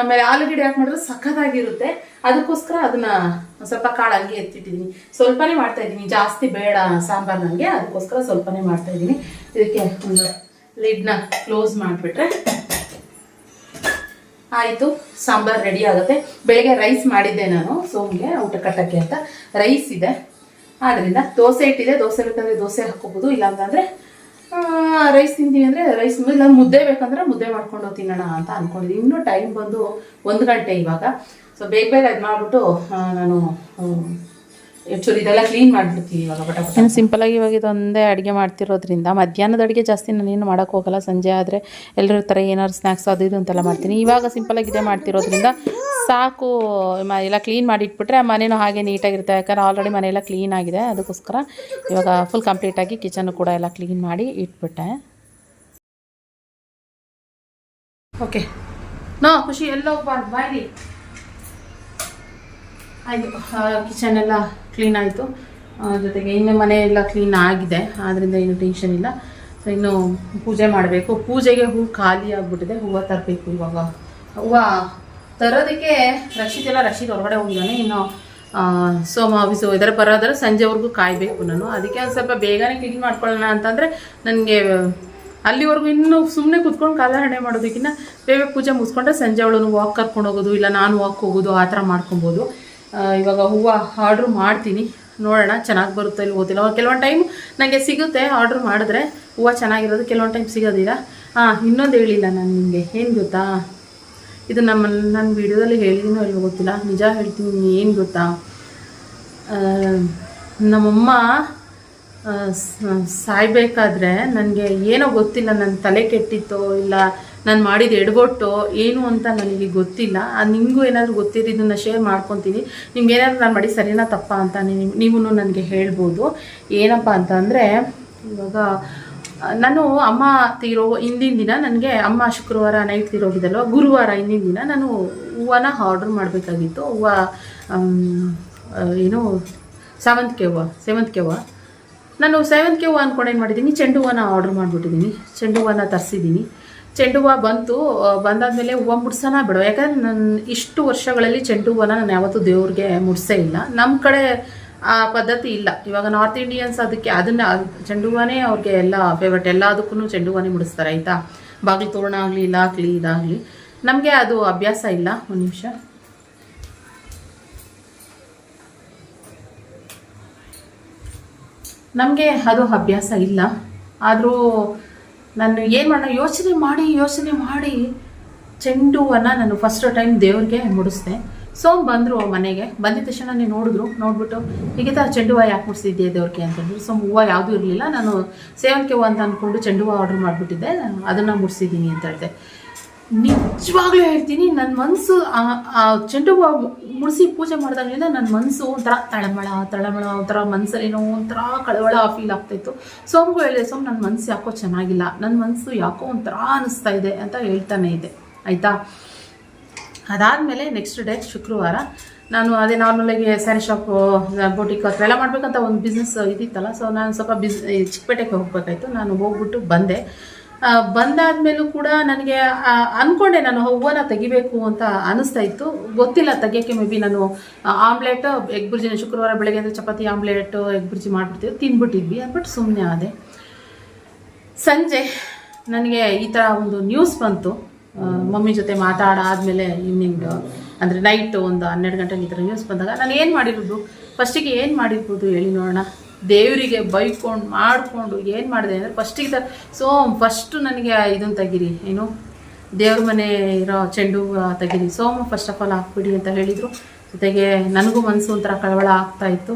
ಆಮೇಲೆ ಆಲೂಗಡ್ಡೆ ಯಾಕೆ ಮಾಡಿದ್ರೆ ಸಖತ್ತಾಗಿರುತ್ತೆ. ಅದಕ್ಕೋಸ್ಕರ ಅದನ್ನ ಸ್ವಲ್ಪ ಕಾಳು ಹಂಗೆ ಎತ್ತಿಟ್ಟಿದ್ದೀನಿ ಸ್ವಲ್ಪನೇ ಮಾಡ್ತಾ ಇದ್ದೀನಿ. ಜಾಸ್ತಿ ಬೇಡ ಸಾಂಬಾರ್ ನನಗೆ ಅದಕ್ಕೋಸ್ಕರ ಸ್ವಲ್ಪನೇ ಮಾಡ್ತಾ ಇದ್ದೀನಿ. ಇದಕ್ಕೆ ಒಂದು ಲಿಡ್ನ ಕ್ಲೋಸ್ ಮಾಡಿಬಿಟ್ರೆ ಆಯಿತು, ಸಾಂಬಾರ್ ರೆಡಿ ಆಗುತ್ತೆ. ಬೆಳಗ್ಗೆ ರೈಸ್ ಮಾಡಿದ್ದೆ ನಾನು ಸೋಮ್ಗೆ ಊಟ ಕಟ್ಟಕ್ಕೆ ಅಂತ ರೈಸ್ ಇದೆ. ಆದ್ದರಿಂದ ದೋಸೆ ಇಟ್ಟಿದೆ. ದೋಸೆ ಬೇಕಂದರೆ ದೋಸೆ ಹಾಕೋಬೋದು ಇಲ್ಲಾಂತಂದರೆ ರೈಸ್ ತಿಂತೀನಿ ಅಂದರೆ ರೈಸ್ ಇಲ್ಲ ಮುದ್ದೆ ಬೇಕಂದ್ರೆ ಮುದ್ದೆ ಮಾಡ್ಕೊಂಡು ತಿನ್ನೋಣ ಅಂತ ಅಂದ್ಕೊಂಡಿದ್ದೀನಿ ಇನ್ನೂ ಟೈಮ್ ಬಂದು ಒಂದು ಗಂಟೆ ಇವಾಗ. ಸೊ ಬೇಗ ಬೇಗ ಇದು ಮಾಡಿಬಿಟ್ಟು ನಾನು ಚೂರು ಇದೆಲ್ಲ ಕ್ಲೀನ್ ಮಾಡಿಬಿಡ್ತೀನಿ ಇವಾಗ ಪಟ ಇನ್ನು ಸಿಂಪಲಾಗಿ ಇವಾಗ ಇದೊಂದೇ ಅಡುಗೆ ಮಾಡ್ತಿರೋದ್ರಿಂದ ಮಧ್ಯಾಹ್ನದ ಅಡುಗೆ ಜಾಸ್ತಿ ನಾನೇನು ಮಾಡೋಕ್ಕೆ ಹೋಗಲ್ಲ. ಸಂಜೆ ಆದರೆ ಎಲ್ಲರ ಥರ ಏನಾದ್ರು ಸ್ನ್ಯಾಕ್ಸ್ ಅದು ಇದು ಅಂತೆಲ್ಲ ಮಾಡ್ತೀನಿ. ಇವಾಗ ಸಿಂಪಲಾಗಿ ಇದೇ ಮಾಡ್ತಿರೋದ್ರಿಂದ ಸಾಕು ಮ ಎಲ್ಲ ಕ್ಲೀನ್ ಮಾಡಿ ಇಟ್ಬಿಟ್ರೆ ಮನೇನೂ ಹಾಗೆ ನೀಟಾಗಿರುತ್ತೆ. ಯಾಕಂದ್ರೆ ಆಲ್ರೆಡಿ ಮನೆಯೆಲ್ಲ ಕ್ಲೀನ್ ಆಗಿದೆ. ಅದಕ್ಕೋಸ್ಕರ ಇವಾಗ ಫುಲ್ ಕಂಪ್ಲೀಟಾಗಿ ಕಿಚನ್ ಕೂಡ ಎಲ್ಲ ಕ್ಲೀನ್ ಮಾಡಿ ಇಟ್ಬಿಟ್ಟೆ. ಓಕೆ ನೋ ಖುಷಿ ಎಲ್ಲ ಹೋಗ್ಬಾರ್ದು ಬಾಯ್ಲಿ ಆಯಿತು. ಕಿಚನ್ ಎಲ್ಲ ಕ್ಲೀನ್ ಆಯಿತು. ಜೊತೆಗೆ ಇನ್ನು ಮನೆ ಎಲ್ಲ ಕ್ಲೀನ್ ಆಗಿದೆ. ಆದ್ದರಿಂದ ಏನು ಟೆನ್ಷನ್ ಇಲ್ಲ. ಸೊ ಇನ್ನು ಪೂಜೆ ಮಾಡಬೇಕು. ಪೂಜೆಗೆ ಹೂ ಖಾಲಿ ಆಗಿಬಿಟ್ಟಿದೆ. ಹೂವು ತರಬೇಕು ಇವಾಗ. ಹೂವು ತರೋದಕ್ಕೆ ರಶೀದ್ ಎಲ್ಲ ರಶೀದ್ ಹೊರಗಡೆ ಹೋಗಿದ್ದಾನೆ. ಇನ್ನು ಸೋಮ ಆಫೀಸು ಇದರ. ಬರೋದ್ರೆ ಸಂಜೆವರೆಗೂ ಕಾಯಬೇಕು ನಾನು. ಅದಕ್ಕೆ ಒಂದು ಸ್ವಲ್ಪ ಬೇಗನೆ ಕ್ಲೀನ್ ಮಾಡ್ಕೊಳ್ಳೋಣ ಅಂತಂದರೆ ನನಗೆ ಅಲ್ಲಿವರೆಗೂ ಇನ್ನೂ ಸುಮ್ಮನೆ ಕುತ್ಕೊಂಡು ಕಾಲಹರಣೆ ಮಾಡೋದಕ್ಕಿಂತ ಬೇಗ ಪೂಜೆ ಮುಗಿಸ್ಕೊಂಡ್ರೆ ಸಂಜೆ ಅವಳನ್ನು ವಾಕ್ ಕರ್ಕೊಂಡು ಹೋಗೋದು, ಇಲ್ಲ ನಾನು ವಾಕ್ ಹೋಗೋದು, ಆ ಥರ ಮಾಡ್ಕೊಬೋದು. ಇವಾಗ ಹೂವು ಆರ್ಡ್ರ್ ಮಾಡ್ತೀನಿ. ನೋಡೋಣ, ಚೆನ್ನಾಗಿ ಬರುತ್ತೋ ಇಲ್ಲಿ ಗೊತ್ತಿಲ್ಲ. ಕೆಲವೊಂದು ಟೈಮ್ ನನಗೆ ಸಿಗುತ್ತೆ ಆರ್ಡ್ರ್ ಮಾಡಿದ್ರೆ ಹೂವು ಚೆನ್ನಾಗಿರೋದು, ಕೆಲವೊಂದು ಟೈಮ್ ಸಿಗೋದಿಲ್ಲ. ಹಾಂ ಇನ್ನೊಂದು ಹೇಳಿಲ್ಲ ನಾನು ನಿಮಗೆ ಏನು ಗೊತ್ತಾ? ಇದು ನಮ್ಮ ನನ್ನ ವಿಡಿಯೋದಲ್ಲಿ ಹೇಳಿದೀನೋ ಇಲ್ವೋ ಗೊತ್ತಿಲ್ಲ. ನಿಜ ಹೇಳ್ತೀನಿ, ಏನು ಗೊತ್ತಾ? ನಮ್ಮಮ್ಮ ಸಾಯ್ಬೇಕಾದ್ರೆ ನನಗೆ ಏನೋ ಗೊತ್ತಿಲ್ಲ ನನ್ನ ತಲೆ ಕೆಟ್ಟಿತ್ತೋ ಇಲ್ಲ ನಾನು ಮಾಡಿದ ಎಡಗೊಟ್ಟು ಏನು ಅಂತ ನನಗೆ ಗೊತ್ತಿಲ್ಲ. ನಿಮಗೂ ಏನಾದರೂ ಗೊತ್ತಿರೋ ಇದನ್ನು ಶೇರ್ ಮಾಡ್ಕೊತೀನಿ. ನಿಮ್ಗೆ ಏನಾದರೂ ನಾನು ಮಾಡಿ ಸರಿನಾ ತಪ್ಪಾ ಅಂತ ನೀವು ನನಗೆ ಹೇಳ್ಬೋದು. ಏನಪ್ಪ ಅಂತ ಅಂದರೆ, ಇವಾಗ ನಾನು ಅಮ್ಮ ತೀರೋ, ಹಿಂದಿನ ದಿನ ನನಗೆ ಅಮ್ಮ ಶುಕ್ರವಾರ ನೈಟ್ ತೀರೋಗಿದ್ದಲ್ವ, ಗುರುವಾರ ಹಿಂದಿನ ದಿನ ನಾನು ಹೂವನ ಆರ್ಡ್ರ್ ಮಾಡಬೇಕಾಗಿತ್ತು. ಹೂವು ಏನು ಸೇವಂತಿಗೆ ಹೂವು ಸೇವಂತಿಗೆ ಹೂವು. ನಾನು ಸೇವಂತಿಗೆ ಹೂವು ಅಂದ್ಕೊಂಡು ಏನು ಮಾಡಿದ್ದೀನಿ, ಚೆಂಡು ಹೂವನ್ನ ಆರ್ಡ್ರ್ ಮಾಡಿಬಿಟ್ಟಿದ್ದೀನಿ. ಚೆಂಡು ಹೂವನ್ನ ತರಿಸಿದ್ದೀನಿ. ಚೆಂಡು ಹೂವು ಬಂತು ಬಂದಾದ ಮೇಲೆ ಹೂವು ಮುಡ್ಸೋಣ ಬಿಡು. ಯಾಕಂದ್ರೆ ನನ್ನ ಇಷ್ಟು ವರ್ಷಗಳಲ್ಲಿ ಚೆಂಡು ಹೂವನ ನಾನು ಯಾವತ್ತೂ ದೇವ್ರಿಗೆ ಮುಡ್ಸೇ ಇಲ್ಲ. ನಮ್ಮ ಕಡೆ ಆ ಪದ್ಧತಿ ಇಲ್ಲ. ಇವಾಗ ನಾರ್ತ್ ಇಂಡಿಯನ್ಸ್ ಅದಕ್ಕೆ ಅದನ್ನ ಚೆಂಡು ಹೂವನೇ ಅವ್ರಿಗೆ ಎಲ್ಲ ಫೇವ್ರೇಟ್ ಎಲ್ಲದಕ್ಕೂ ಚೆಂಡು ಹೂವನೇ ಮುಡಿಸ್ತಾರೆ, ಆಯಿತಾ? ಬಾಗಿಲು ತೋರಣ ಆಗಲಿ, ಇಲ್ಲ ಆಗಲಿ, ಇದಾಗಲಿ. ನಮಗೆ ಅದು ಅಭ್ಯಾಸ ಇಲ್ಲ. ಒಂದು ನಿಮಿಷ. ನಮಗೆ ಅದು ಅಭ್ಯಾಸ ಇಲ್ಲ. ಆದರೂ ನಾನು ಏನು ಮಾಡೋಣ, ಯೋಚನೆ ಮಾಡಿ ಯೋಚನೆ ಮಾಡಿ. ಚೆಂಡು ಹೂವನ್ನ ನಾನು ಫಸ್ಟ್ ಟೈಮ್ ದೇವ್ರಿಗೆ ಮುಡಿಸ್ದೆ. ಸೊ ಬಂದರು ಮನೆಗೆ. ಬಂದಿದ್ದ ತಕ್ಷಣ ನೀವು ನೋಡಿದ್ರು, ನೋಡ್ಬಿಟ್ಟು ಹೀಗಿತ ಚೆಂಡು ಹೂವು ಯಾಕೆ ಮುಡಿಸಿದ್ದೆ ದೇವ್ರಿಗೆ? ಅಂತಂದ್ರು. ಸೊ ಹೂವು ಯಾವುದೂ ಇರಲಿಲ್ಲ. ನಾನು ಸೇವಂತಿಗೆ ಹೂವು ಅಂತ ಅಂದ್ಕೊಂಡು ಚೆಂಡು ಹೂವು ಆರ್ಡ್ರ್ ಮಾಡಿಬಿಟ್ಟಿದ್ದೆ. ಅದನ್ನು ಮುಡಿಸಿದ್ದೀನಿ ಅಂತ ಹೇಳಿದೆ. ನಿಜವಾಗ್ಲೂ ಹೇಳ್ತೀನಿ ನನ್ನ ಮನಸ್ಸು ಆ ಚೆಂಡು ಹೂವು ಮುಡಿಸಿ ಪೂಜೆ ಮಾಡಿದಾಗಲಿಂದ ನನ್ನ ಮನಸ್ಸು ಒಂಥರ ತಳಮಳ ತಳಮಳ, ಒಂಥರ ಮನಸ್ಸಲ್ಲೇನೋ ಒಂಥರ ಕಳವಳ ಫೀಲ್ ಆಗ್ತಾಯಿತ್ತು ಸೋಮಗೂ ಹೇಳಿದೆ ಸೋಮ್ ನನ್ನ ಮನಸ್ಸು ಯಾಕೋ ಚೆನ್ನಾಗಿಲ್ಲ. ನನ್ನ ಮನಸ್ಸು ಯಾಕೋ ಒಂಥರ ಅನ್ನಿಸ್ತಾ ಇದೆ ಅಂತ ಹೇಳ್ತಾನೆ ಇದೆ. ಆಯಿತಾ? ಅದಾದಮೇಲೆ ನೆಕ್ಸ್ಟ್ ಡೇ ಶುಕ್ರವಾರ, ನಾನು ಅದೇ ನಾರ್ಮಲಾಗಿ ಸ್ಯಾರಿ ಶಾಪ್ ಬೋಟಿಕ್ ಹತ್ರ ಎಲ್ಲ ಮಾಡಬೇಕಂತ ಒಂದು ಬಿಸ್ನೆಸ್ ಇದಿತ್ತಲ್ಲ ಸೊ ನಾನು ಸ್ವಲ್ಪ ಬಿಸ್ ಚಿಕ್ಕಪೇಟೆಗೆ ಹೋಗಬೇಕಾಯ್ತು. ನಾನು ಹೋಗ್ಬಿಟ್ಟು ಬಂದೆ. ಬಂದಾದ್ಮೇಲೂ ಕೂಡ ನನಗೆ ಅಂದ್ಕೊಂಡೆ ನಾನು ಹೂವನ್ನ ತೆಗಿಬೇಕು ಅಂತ ಅನಿಸ್ತಾ ಇತ್ತು. ಗೊತ್ತಿಲ್ಲ ತೆಗಿಯೋಕ್ಕೆ ಮೇ ಬಿ ನಾನು ಆಮ್ಲೆಟ್, ಎಗ್ ಬುರ್ಜಿ ಶುಕ್ರವಾರ ಬೆಳಗ್ಗೆ ಅಂದರೆ ಚಪಾತಿ, ಆಮ್ಲೆಟ್, ಎಗ್ ಬುರ್ಜಿ ಮಾಡಿಬಿಡ್ತೀವಿ ತಿಂದ್ಬಿಟ್ಟಿದ್ವಿ ಅಂದ್ಬಿಟ್ಟು ಸುಮ್ಮನೆ ಆದೆ. ಸಂಜೆ ನನಗೆ ಈ ಥರ ಒಂದು ನ್ಯೂಸ್ ಬಂತು. ಮಮ್ಮಿ ಜೊತೆ ಮಾತಾಡಾದ್ಮೇಲೆ ಈವ್ನಿಂಗ್ ಅಂದರೆ ನೈಟ್ ಒಂದು ಹನ್ನೆರಡು ಗಂಟೆಗೆ ಈ ಥರ ನ್ಯೂಸ್ ಬಂದಾಗ ನಾನು ಏನು ಮಾಡಿರೋದು ಫಸ್ಟಿಗೆ ಏನು ಮಾಡಿರ್ಬೋದು ಹೇಳಿ ನೋಡೋಣ. ದೇವರಿಗೆ ಬೈಕೊಂಡು ಮಾಡಿಕೊಂಡು ಏನು ಮಾಡಿದೆ ಅಂದರೆ ಫಸ್ಟಿಗೆ ತ ಸೊ ಫಸ್ಟು ನನಗೆ ಇದನ್ನು ತೆಗಿರಿ, ಏನು? ದೇವ್ರ ಮನೆ ಇರೋ ಚೆಂಡು ತೆಗೀರಿ. ಸೋಮ ಫಸ್ಟ್ ಆಫ್ ಆಲ್ ಹಾಕ್ಬಿಡಿ ಅಂತ ಹೇಳಿದರು. ಜೊತೆಗೆ ನನಗೂ ಮನಸ್ಸು ಒಂಥರ ಕಳವಳ ಆಗ್ತಾ ಇತ್ತು.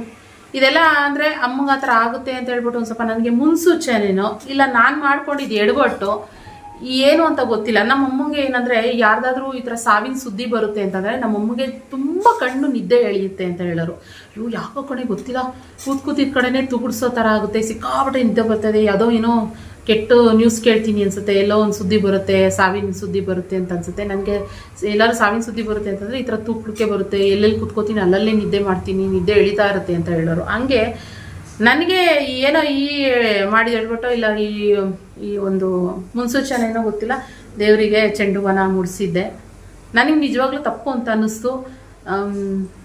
ಇದೆಲ್ಲ ಅಂದರೆ ಅಮ್ಮಗೆ ಆ ಥರ ಆಗುತ್ತೆ ಅಂತ ಹೇಳ್ಬಿಟ್ಟು ಒಂದು ಸ್ವಲ್ಪ ನನಗೆ ಮುನ್ಸೂಚನೆನೋ, ಇಲ್ಲ ನಾನು ಮಾಡ್ಕೊಂಡಿದ್ದು ಎಡಗೊಟ್ಟು ಏನು ಅಂತ ಗೊತ್ತಿಲ್ಲ. ನಮ್ಮ ಅಮ್ಮಂಗೆ ಏನಂದ್ರೆ, ಯಾರ್ದಾದ್ರೂ ಈ ಥರ ಸಾವಿನ ಸುದ್ದಿ ಬರುತ್ತೆ ಅಂತಂದ್ರೆ, ನಮ್ಮ ಅಮ್ಮಗೆ ತುಂಬಾ ಕಣ್ಣು ನಿದ್ದೆ ಎಳೆಯುತ್ತೆ ಅಂತ ಹೇಳೋರು. ಇವು ಯಾಕೋ ಕಡೆ ಗೊತ್ತಿಲ್ಲ. ಕೂತ್ ಕೂತಿದ್ ಕಡೆನೆ ತುಗುಡ್ಸೋ ಥರ ಆಗುತ್ತೆ. ಸಿಕ್ಕಾಪಟ್ಟೆ ನಿದ್ದೆ ಬರ್ತದೆ. ಯಾವುದೋ ಏನೋ ಕೆಟ್ಟ ನ್ಯೂಸ್ ಕೇಳ್ತೀನಿ ಅನ್ಸುತ್ತೆ. ಎಲ್ಲೋ ಒಂದು ಸುದ್ದಿ ಬರುತ್ತೆ, ಸಾವಿನ ಸುದ್ದಿ ಬರುತ್ತೆ ಅಂತ ಅನ್ಸುತ್ತೆ. ನನಗೆ ಎಲ್ಲರೂ ಸಾವಿನ ಸುದ್ದಿ ಬರುತ್ತೆ ಅಂತಂದ್ರೆ, ಈ ಥರ ತೂಕ್ಲಿಕ್ಕೆ ಬರುತ್ತೆ. ಎಲ್ಲೆಲ್ಲಿ ಕುತ್ಕೋತೀನಿ, ಅಲ್ಲಲ್ಲೇ ನಿದ್ದೆ ಮಾಡ್ತೀನಿ, ನಿದ್ದೆ ಎಳಿತಾ ಇರುತ್ತೆ ಅಂತ ಹೇಳೋರು. ಹಂಗೆ ನನಗೆ ಏನೋ ಈ ಮಾಡಿ ಹೇಳ್ಬಿಟ್ಟು ಇಲ್ಲ, ಈ ಈ ಒಂದು ಮುನ್ಸೂಚನೆ ಏನೋ ಗೊತ್ತಿಲ್ಲ. ದೇವರಿಗೆ ಚೆಂಡು ಹೂವನ ಮುಡಿಸಿದ್ದೆ. ನನಗೆ ನಿಜವಾಗ್ಲೂ ತಪ್ಪು ಅಂತ ಅನ್ನಿಸ್ತು.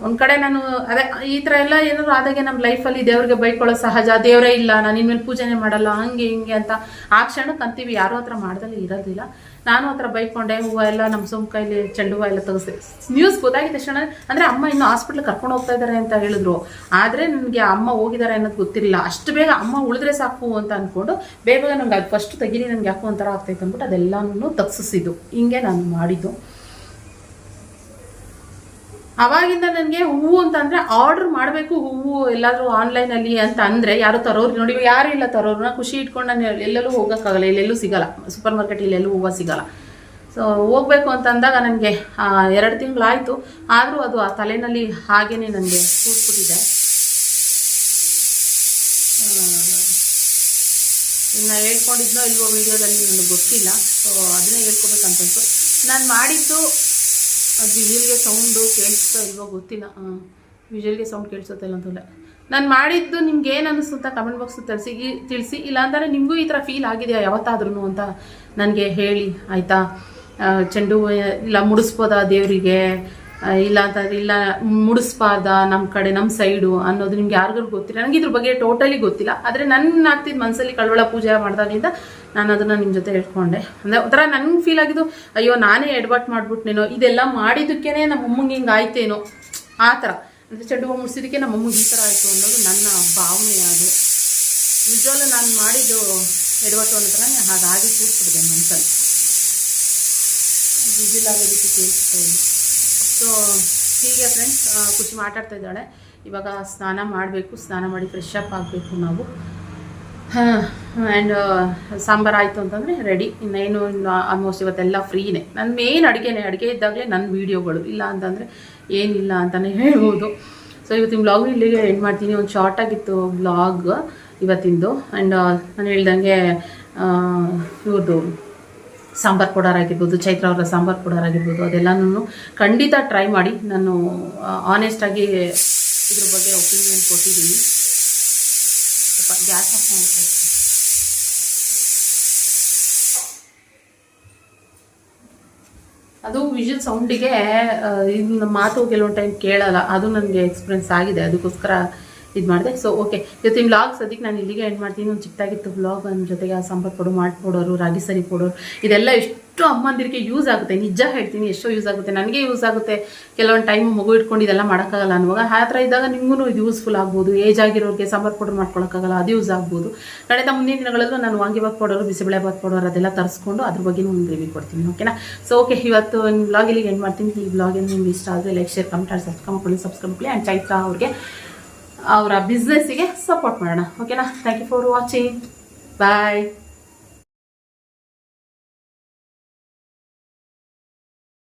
ಒಂದು ಕಡೆ ನಾನು, ಅದೇ, ಈ ಥರ ಎಲ್ಲ ಏನಾದ್ರು ಆದಾಗೆ ನಮ್ಮ ಲೈಫಲ್ಲಿ ದೇವ್ರಿಗೆ ಬೈಕೊಳ್ಳೋ ಸಹಜ, ದೇವರೇ ಇಲ್ಲ, ನಾನು ಇನ್ಮೇಲೆ ಪೂಜೆನೇ ಮಾಡಲ್ಲ, ಹಂಗೆ ಹಿಂಗೆ ಅಂತ ಆ ಕ್ಷಣಕ್ಕೆ ಅಂತೀವಿ. ಯಾರೋ ಹತ್ರ ಮಾಡ್ದಲ್ಲಿ ಇರೋದಿಲ್ಲ. ನಾನು ಹತ್ರ ಬೈಕೊಂಡೆ, ಹೂವು ಎಲ್ಲ ನಮ್ಮ ಸುಮ್ ಕೈಲಿ ಚೆಂಡು ಹೂವು ಎಲ್ಲ ತೆಗೆಸಿದೆ ನ್ಯೂಸ್ ಗೊತ್ತಾಗಿದ್ದ ತಕ್ಷಣ ಅಂದರೆ ಅಮ್ಮ ಇನ್ನು ಹಾಸ್ಪಿಟ್ಲ್ ಕರ್ಕೊಂಡು ಹೋಗ್ತಾ ಇದ್ದಾರೆ ಅಂತ ಹೇಳಿದ್ರು. ಆದರೆ ನನಗೆ ಅಮ್ಮ ಹೋಗಿದ್ದಾರೆ ಅನ್ನೋದು ಗೊತ್ತಿರಲಿಲ್ಲ. ಅಷ್ಟು ಬೇಗ ಅಮ್ಮ ಉಳಿದ್ರೆ ಸಾಕು ಅಂತ ಅಂದ್ಕೊಂಡು ಬೇಗ ನಂಗೆ ಅದು ಫಸ್ಟ್ ತೆಗೀರಿ ನನಗೆ ಯಾಕೋ ಒಂಥರ ಆಗ್ತೈತೆ ಅಂದ್ಬಿಟ್ಟು ಅದೆಲ್ಲನೂ ತಪ್ಸಿಸಿದ್ದು ಹಿಂಗೆ ನಾನು ಮಾಡಿದ್ದು. ಅವಾಗಿಂದ ನನಗೆ ಹೂವು ಅಂತಂದರೆ ಆರ್ಡ್ರ್ ಮಾಡಬೇಕು, ಹೂವು ಎಲ್ಲಾದರೂ ಆನ್ಲೈನಲ್ಲಿ ಅಂತ ಅಂದರೆ ಯಾರು ತರೋರು ನೋಡಿ ಯಾರು ಇಲ್ಲ ತರೋರು ನಾ ಖುಷಿ ಇಟ್ಕೊಂಡು ನಾನು ಎಲ್ಲೆಲ್ಲೂ ಹೋಗೋಕ್ಕಾಗಲ್ಲ, ಎಲ್ಲೆಲ್ಲೂ ಸಿಗಲ್ಲ. ಸೂಪರ್ ಮಾರ್ಕೆಟ್ ಇಲ್ಲೆಲ್ಲೂ ಹೂವು ಸಿಗಲ್ಲ. ಸೊ ಹೋಗ್ಬೇಕು ಅಂತ ಅಂದಾಗ ನನಗೆ ಎರಡು ತಿಂಗಳಾಯಿತು. ಆದರೂ ಅದು ಆ ತಲೆನಲ್ಲಿ ಹಾಗೇ ನನಗೆ ಕೂತ್ಬಿಟ್ಟಿದೆ. ಇನ್ನು ಹೇಳ್ಕೊಂಡಿದ್ನೋ ಇಲ್ವೋ ವೀಡಿಯೋದಲ್ಲಿ ನನಗೆ ಗೊತ್ತಿಲ್ಲ. ಸೊ ಅದನ್ನೇ ಹೇಳ್ಕೊಬೇಕಂತಂತು ನಾನು ಮಾಡಿದ್ದು ಅದು ವಿಜಿಲ್ಗೆ ಸೌಂಡು ಕೇಳಿಸ್ತಾ ಇಲ್ವೋ ಗೊತ್ತಿಲ್ಲ. ಹಾಂ ವಿಜುವಲ್ಗೆ ಸೌಂಡ್ ಕೇಳಿಸುತ್ತೆ ಇಲ್ಲ ಅಂತಲ್ಲ ನಾನು ಮಾಡಿದ್ದು ನಿಮ್ಗೆ ಏನು ಅನ್ನಿಸ್ತು ಅಂತ ಕಮೆಂಟ್ ಬಾಕ್ಸ್ ತಿಳಿಸಿ ತಿಳಿಸಿ. ಇಲ್ಲಾಂದರೆ ನಿಮಗೂ ಈ ಥರ ಫೀಲ್ ಆಗಿದೆಯಾ ಯಾವತ್ತಾದ್ರೂ ಅಂತ ನನಗೆ ಹೇಳಿ, ಆಯಿತಾ? ಚೆಂಡು ಇಲ್ಲ, ಮುಡಿಸ್ಬೋದಾ ದೇವರಿಗೆ? ಇಲ್ಲ ಅಂತಂದ್ರೆ ಇಲ್ಲ, ಮುಡಿಸ್ಬಾರ್ದ ನಮ್ಮ ಕಡೆ ನಮ್ಮ ಸೈಡು ಅನ್ನೋದು ನಿಮ್ಗೆ ಯಾರಿಗೂ ಗೊತ್ತಿಲ್ಲ. ನನಗೆ ಇದ್ರ ಬಗ್ಗೆ ಟೋಟಲಿ ಗೊತ್ತಿಲ್ಲ. ಆದರೆ ನನ್ನ ಆಗ್ತಿದ್ದು ಮನಸ್ಸಲ್ಲಿ ಕಳವಳ ಪೂಜೆ ಮಾಡಿದಾಗಿಂದ ನಾನು ಅದನ್ನು ನಿಮ್ಮ ಜೊತೆ ಹೇಳ್ಕೊಂಡೆ. ಅಂದರೆ ಒಂಥರ ನನಗೆ ಫೀಲ್ ಆಗಿದ್ದು, ಅಯ್ಯೋ, ನಾನೇ ಎಡ್ವರ್ಟ್ ಮಾಡ್ಬಿಟ್ನೇನೋ, ಇದೆಲ್ಲ ಮಾಡಿದ್ದಕ್ಕೇ ನಮ್ಮ ಅಮ್ಮಂಗೆ ಹಿಂಗೆ ಆಯ್ತೇನೋ. ಆ ಥರ. ಅಂದರೆ ಚೆಂಡು ಹೂವು ಮುಡಿಸಿದ್ದಕ್ಕೆ ನಮ್ಮ ಅಮ್ಮಗೆ ಈ ಥರ ಆಯಿತು ಅನ್ನೋದು ನನ್ನ ಭಾವನೆ ಅದು. ನಿಜವಲ್ಲೂ ನಾನು ಮಾಡಿದ್ದು ಎಡವಟ್ಟು ಅನ್ನೋ ಥರ ಹಾಗಾಗಿ ಕೂತ್ಬಿಟ್ಟಿದೆ ಮನಸ್ಸಲ್ಲಿ ಬಿಸಿಲಾಗೋದಕ್ಕೆ ಕೇಳಿಸ್ತಾ ಇಲ್ಲ. ಸೊ ಹೀಗೆ ಫ್ರೆಂಡ್ಸ್ ಖುಷಿ ಮಾತಾಡ್ತಾ ಇದ್ದಾಳೆ. ಇವಾಗ ಸ್ನಾನ ಮಾಡಬೇಕು, ಸ್ನಾನ ಮಾಡಿ ಫ್ರೆಶ್ ಅಪ್ ಆಗಬೇಕು ನಾವು. ಆ್ಯಂಡ್ ಸಾಂಬಾರು ಆಯಿತು ಅಂತಂದರೆ ರೆಡಿ ಇನ್ನೇನು ಇನ್ನು ಆಲ್ಮೋಸ್ಟ್ ಇವತ್ತೆಲ್ಲ ಫ್ರೀನೇ ನನ್ನ ಮೇನ್ ಅಡುಗೆನೇ, ಅಡುಗೆ ಇದ್ದಾಗಲೇ ನನ್ನ ವೀಡಿಯೋಗಳು ಇಲ್ಲ ಅಂತಂದರೆ ಏನಿಲ್ಲ ಅಂತಲೇ ಹೇಳ್ಬೋದು. ಸೊ ಇವತ್ತಿನ ಬ್ಲಾಗ್ ಇಲ್ಲಿಗೆ ಎಂಡ್ ಮಾಡ್ತೀನಿ. ಒಂದು ಶಾರ್ಟ್ ಆಗಿತ್ತು ಬ್ಲಾಗ್ ಇವತ್ತಿಂದು. ಆ್ಯಂಡ್ ನಾನು ಹೇಳ್ದಂಗೆ ಇವ್ರದ್ದು ಸಾಂಬಾರ್ ಪೌಡರ್ ಆಗಿರ್ಬೋದು, ಚೈತ್ರ ಅವರ ಸಾಂಬಾರ್ ಪೌಡರ್ ಆಗಿರ್ಬೋದು ಅದೆಲ್ಲನೂ ಖಂಡಿತ ಟ್ರೈ ಮಾಡಿ. ನಾನು ಆನೆಸ್ಟಾಗಿ ಇದ್ರ ಬಗ್ಗೆ ಒಪಿನಿಯನ್ ಕೊಟ್ಟಿದ್ದೀನಿ. ಸ್ವಲ್ಪ ಗ್ಯಾಸ್ ಆಫ್ ಮಾಡಿದ್ರೆ ಅದು ವಿಜುವಲ್ ಸೌಂಡಿಗೆ ಇನ್ನು ಮಾತು ಕೆಲವೊಂದು ಟೈಮ್ ಕೇಳಲ್ಲ. ಅದು ನನಗೆ ಎಕ್ಸ್ಪೀರಿಯನ್ಸ್ ಆಗಿದೆ. ಅದಕ್ಕೋಸ್ಕರ ಇದು ಮಾಡಿದೆ. ಸೊ ಓಕೆ ಇವತ್ತಿನ ವ್ಲಾಗ್ ಸದ್ಯಕ್ಕೆ ನಾನು ಇಲ್ಲಿಗೆ ಎಂಡ್ ಮಾಡ್ತೀನಿ. ಒಂದು ಚಿಕ್ಕದಾಗಿತ್ತು ವ್ಲಾಗ್ ನನ್ನ ಜೊತೆಗೆ ಆ ಸಾಂಬಾರು ಪೌಡರ್ ಮಾಡ್ಕೊಡೋರು ರಾಗಿ ಸರಿ ಪೌಡರ್ ಇದೆಲ್ಲ ಎಷ್ಟು ಅಮ್ಮಂದಿರಿಗೆ ಯೂಸ್ ಆಗುತ್ತೆ. ನಿಜ ಹೇಳ್ತೀನಿ, ಎಷ್ಟೋ ಯೂಸ್ ಆಗುತ್ತೆ. ನನಗೆ ಯೂಸ್ ಆಗುತ್ತೆ. ಕೆಲವೊಂದು ಟೈಮ್ ಮಗು ಇಟ್ಕೊಂಡು ಇದೆಲ್ಲ ಮಾಡೋಕ್ಕಾಗಲ್ಲ ಅನ್ನುವಾಗ. ಆ ಥರ ಇದ್ದಾಗ ನಿಮಗೂ ಇದು ಯೂಸ್ಫುಲ್ ಆಗ್ಬೋದು. ಏಜ್ ಆಗಿರೋರಿಗೆ ಸಾಂಬಾರು ಪೌಡರ್ ಮಾಡ್ಕೊಳಕ್ಕಾಗಲ್ಲ ಅದು ಯೂಸ್ ಆಗ್ಬೋದು. ಕಳೆದ ಮುಂದಿನ ದಿನಗಳಲ್ಲೂ ನಾನು ವಾಂಗಿಬಾತ್ ಪೌಡರ್ ಬಿಸಿಬೇಳೆ ಬಾತ್ ಪೌಡರ್ ಅದೆಲ್ಲ ತರಿಸ್ಕೊಂಡು ಅದ್ರ ಬಗ್ಗೆ ಒಂದು ರಿವ್ಯೂ ಕೊಡ್ತೀನಿ. ಓಕೆನಾ ಸೊ ಓಕೆ ಇವತ್ತು ವ್ಲಾಗ್ ಇಲ್ಲಿಗೆ ಎಂಡ್ ಮಾಡ್ತೀನಿ. ಈ ವ್ಲಾಗಿಂದ ನಿಮ್ಗೆ ಇಷ್ಟ ಆದರೆ ಲೈಕ್ ಶೇರ್ ಕಮೆಂಟ್ ಸಬ್ಸ್ಕ್ರೈಬ್ ಮಾಡ್ಕೊಳ್ಳಿ ಸಬ್ಸ್ಕ್ರೈಬ್ ಮಾಡ್ಕೊಳ್ಳಿ. ಆ್ಯಂಡ್ ಚೈತ್ರ ಅವ್ರಿಗೆ ಅವರ ಬಿಸ್ನೆಸ್ಸಿಗೆ ಸಪೋರ್ಟ್ ಮಾಡೋಣ. ಓಕೆನಾ thank you for watching bye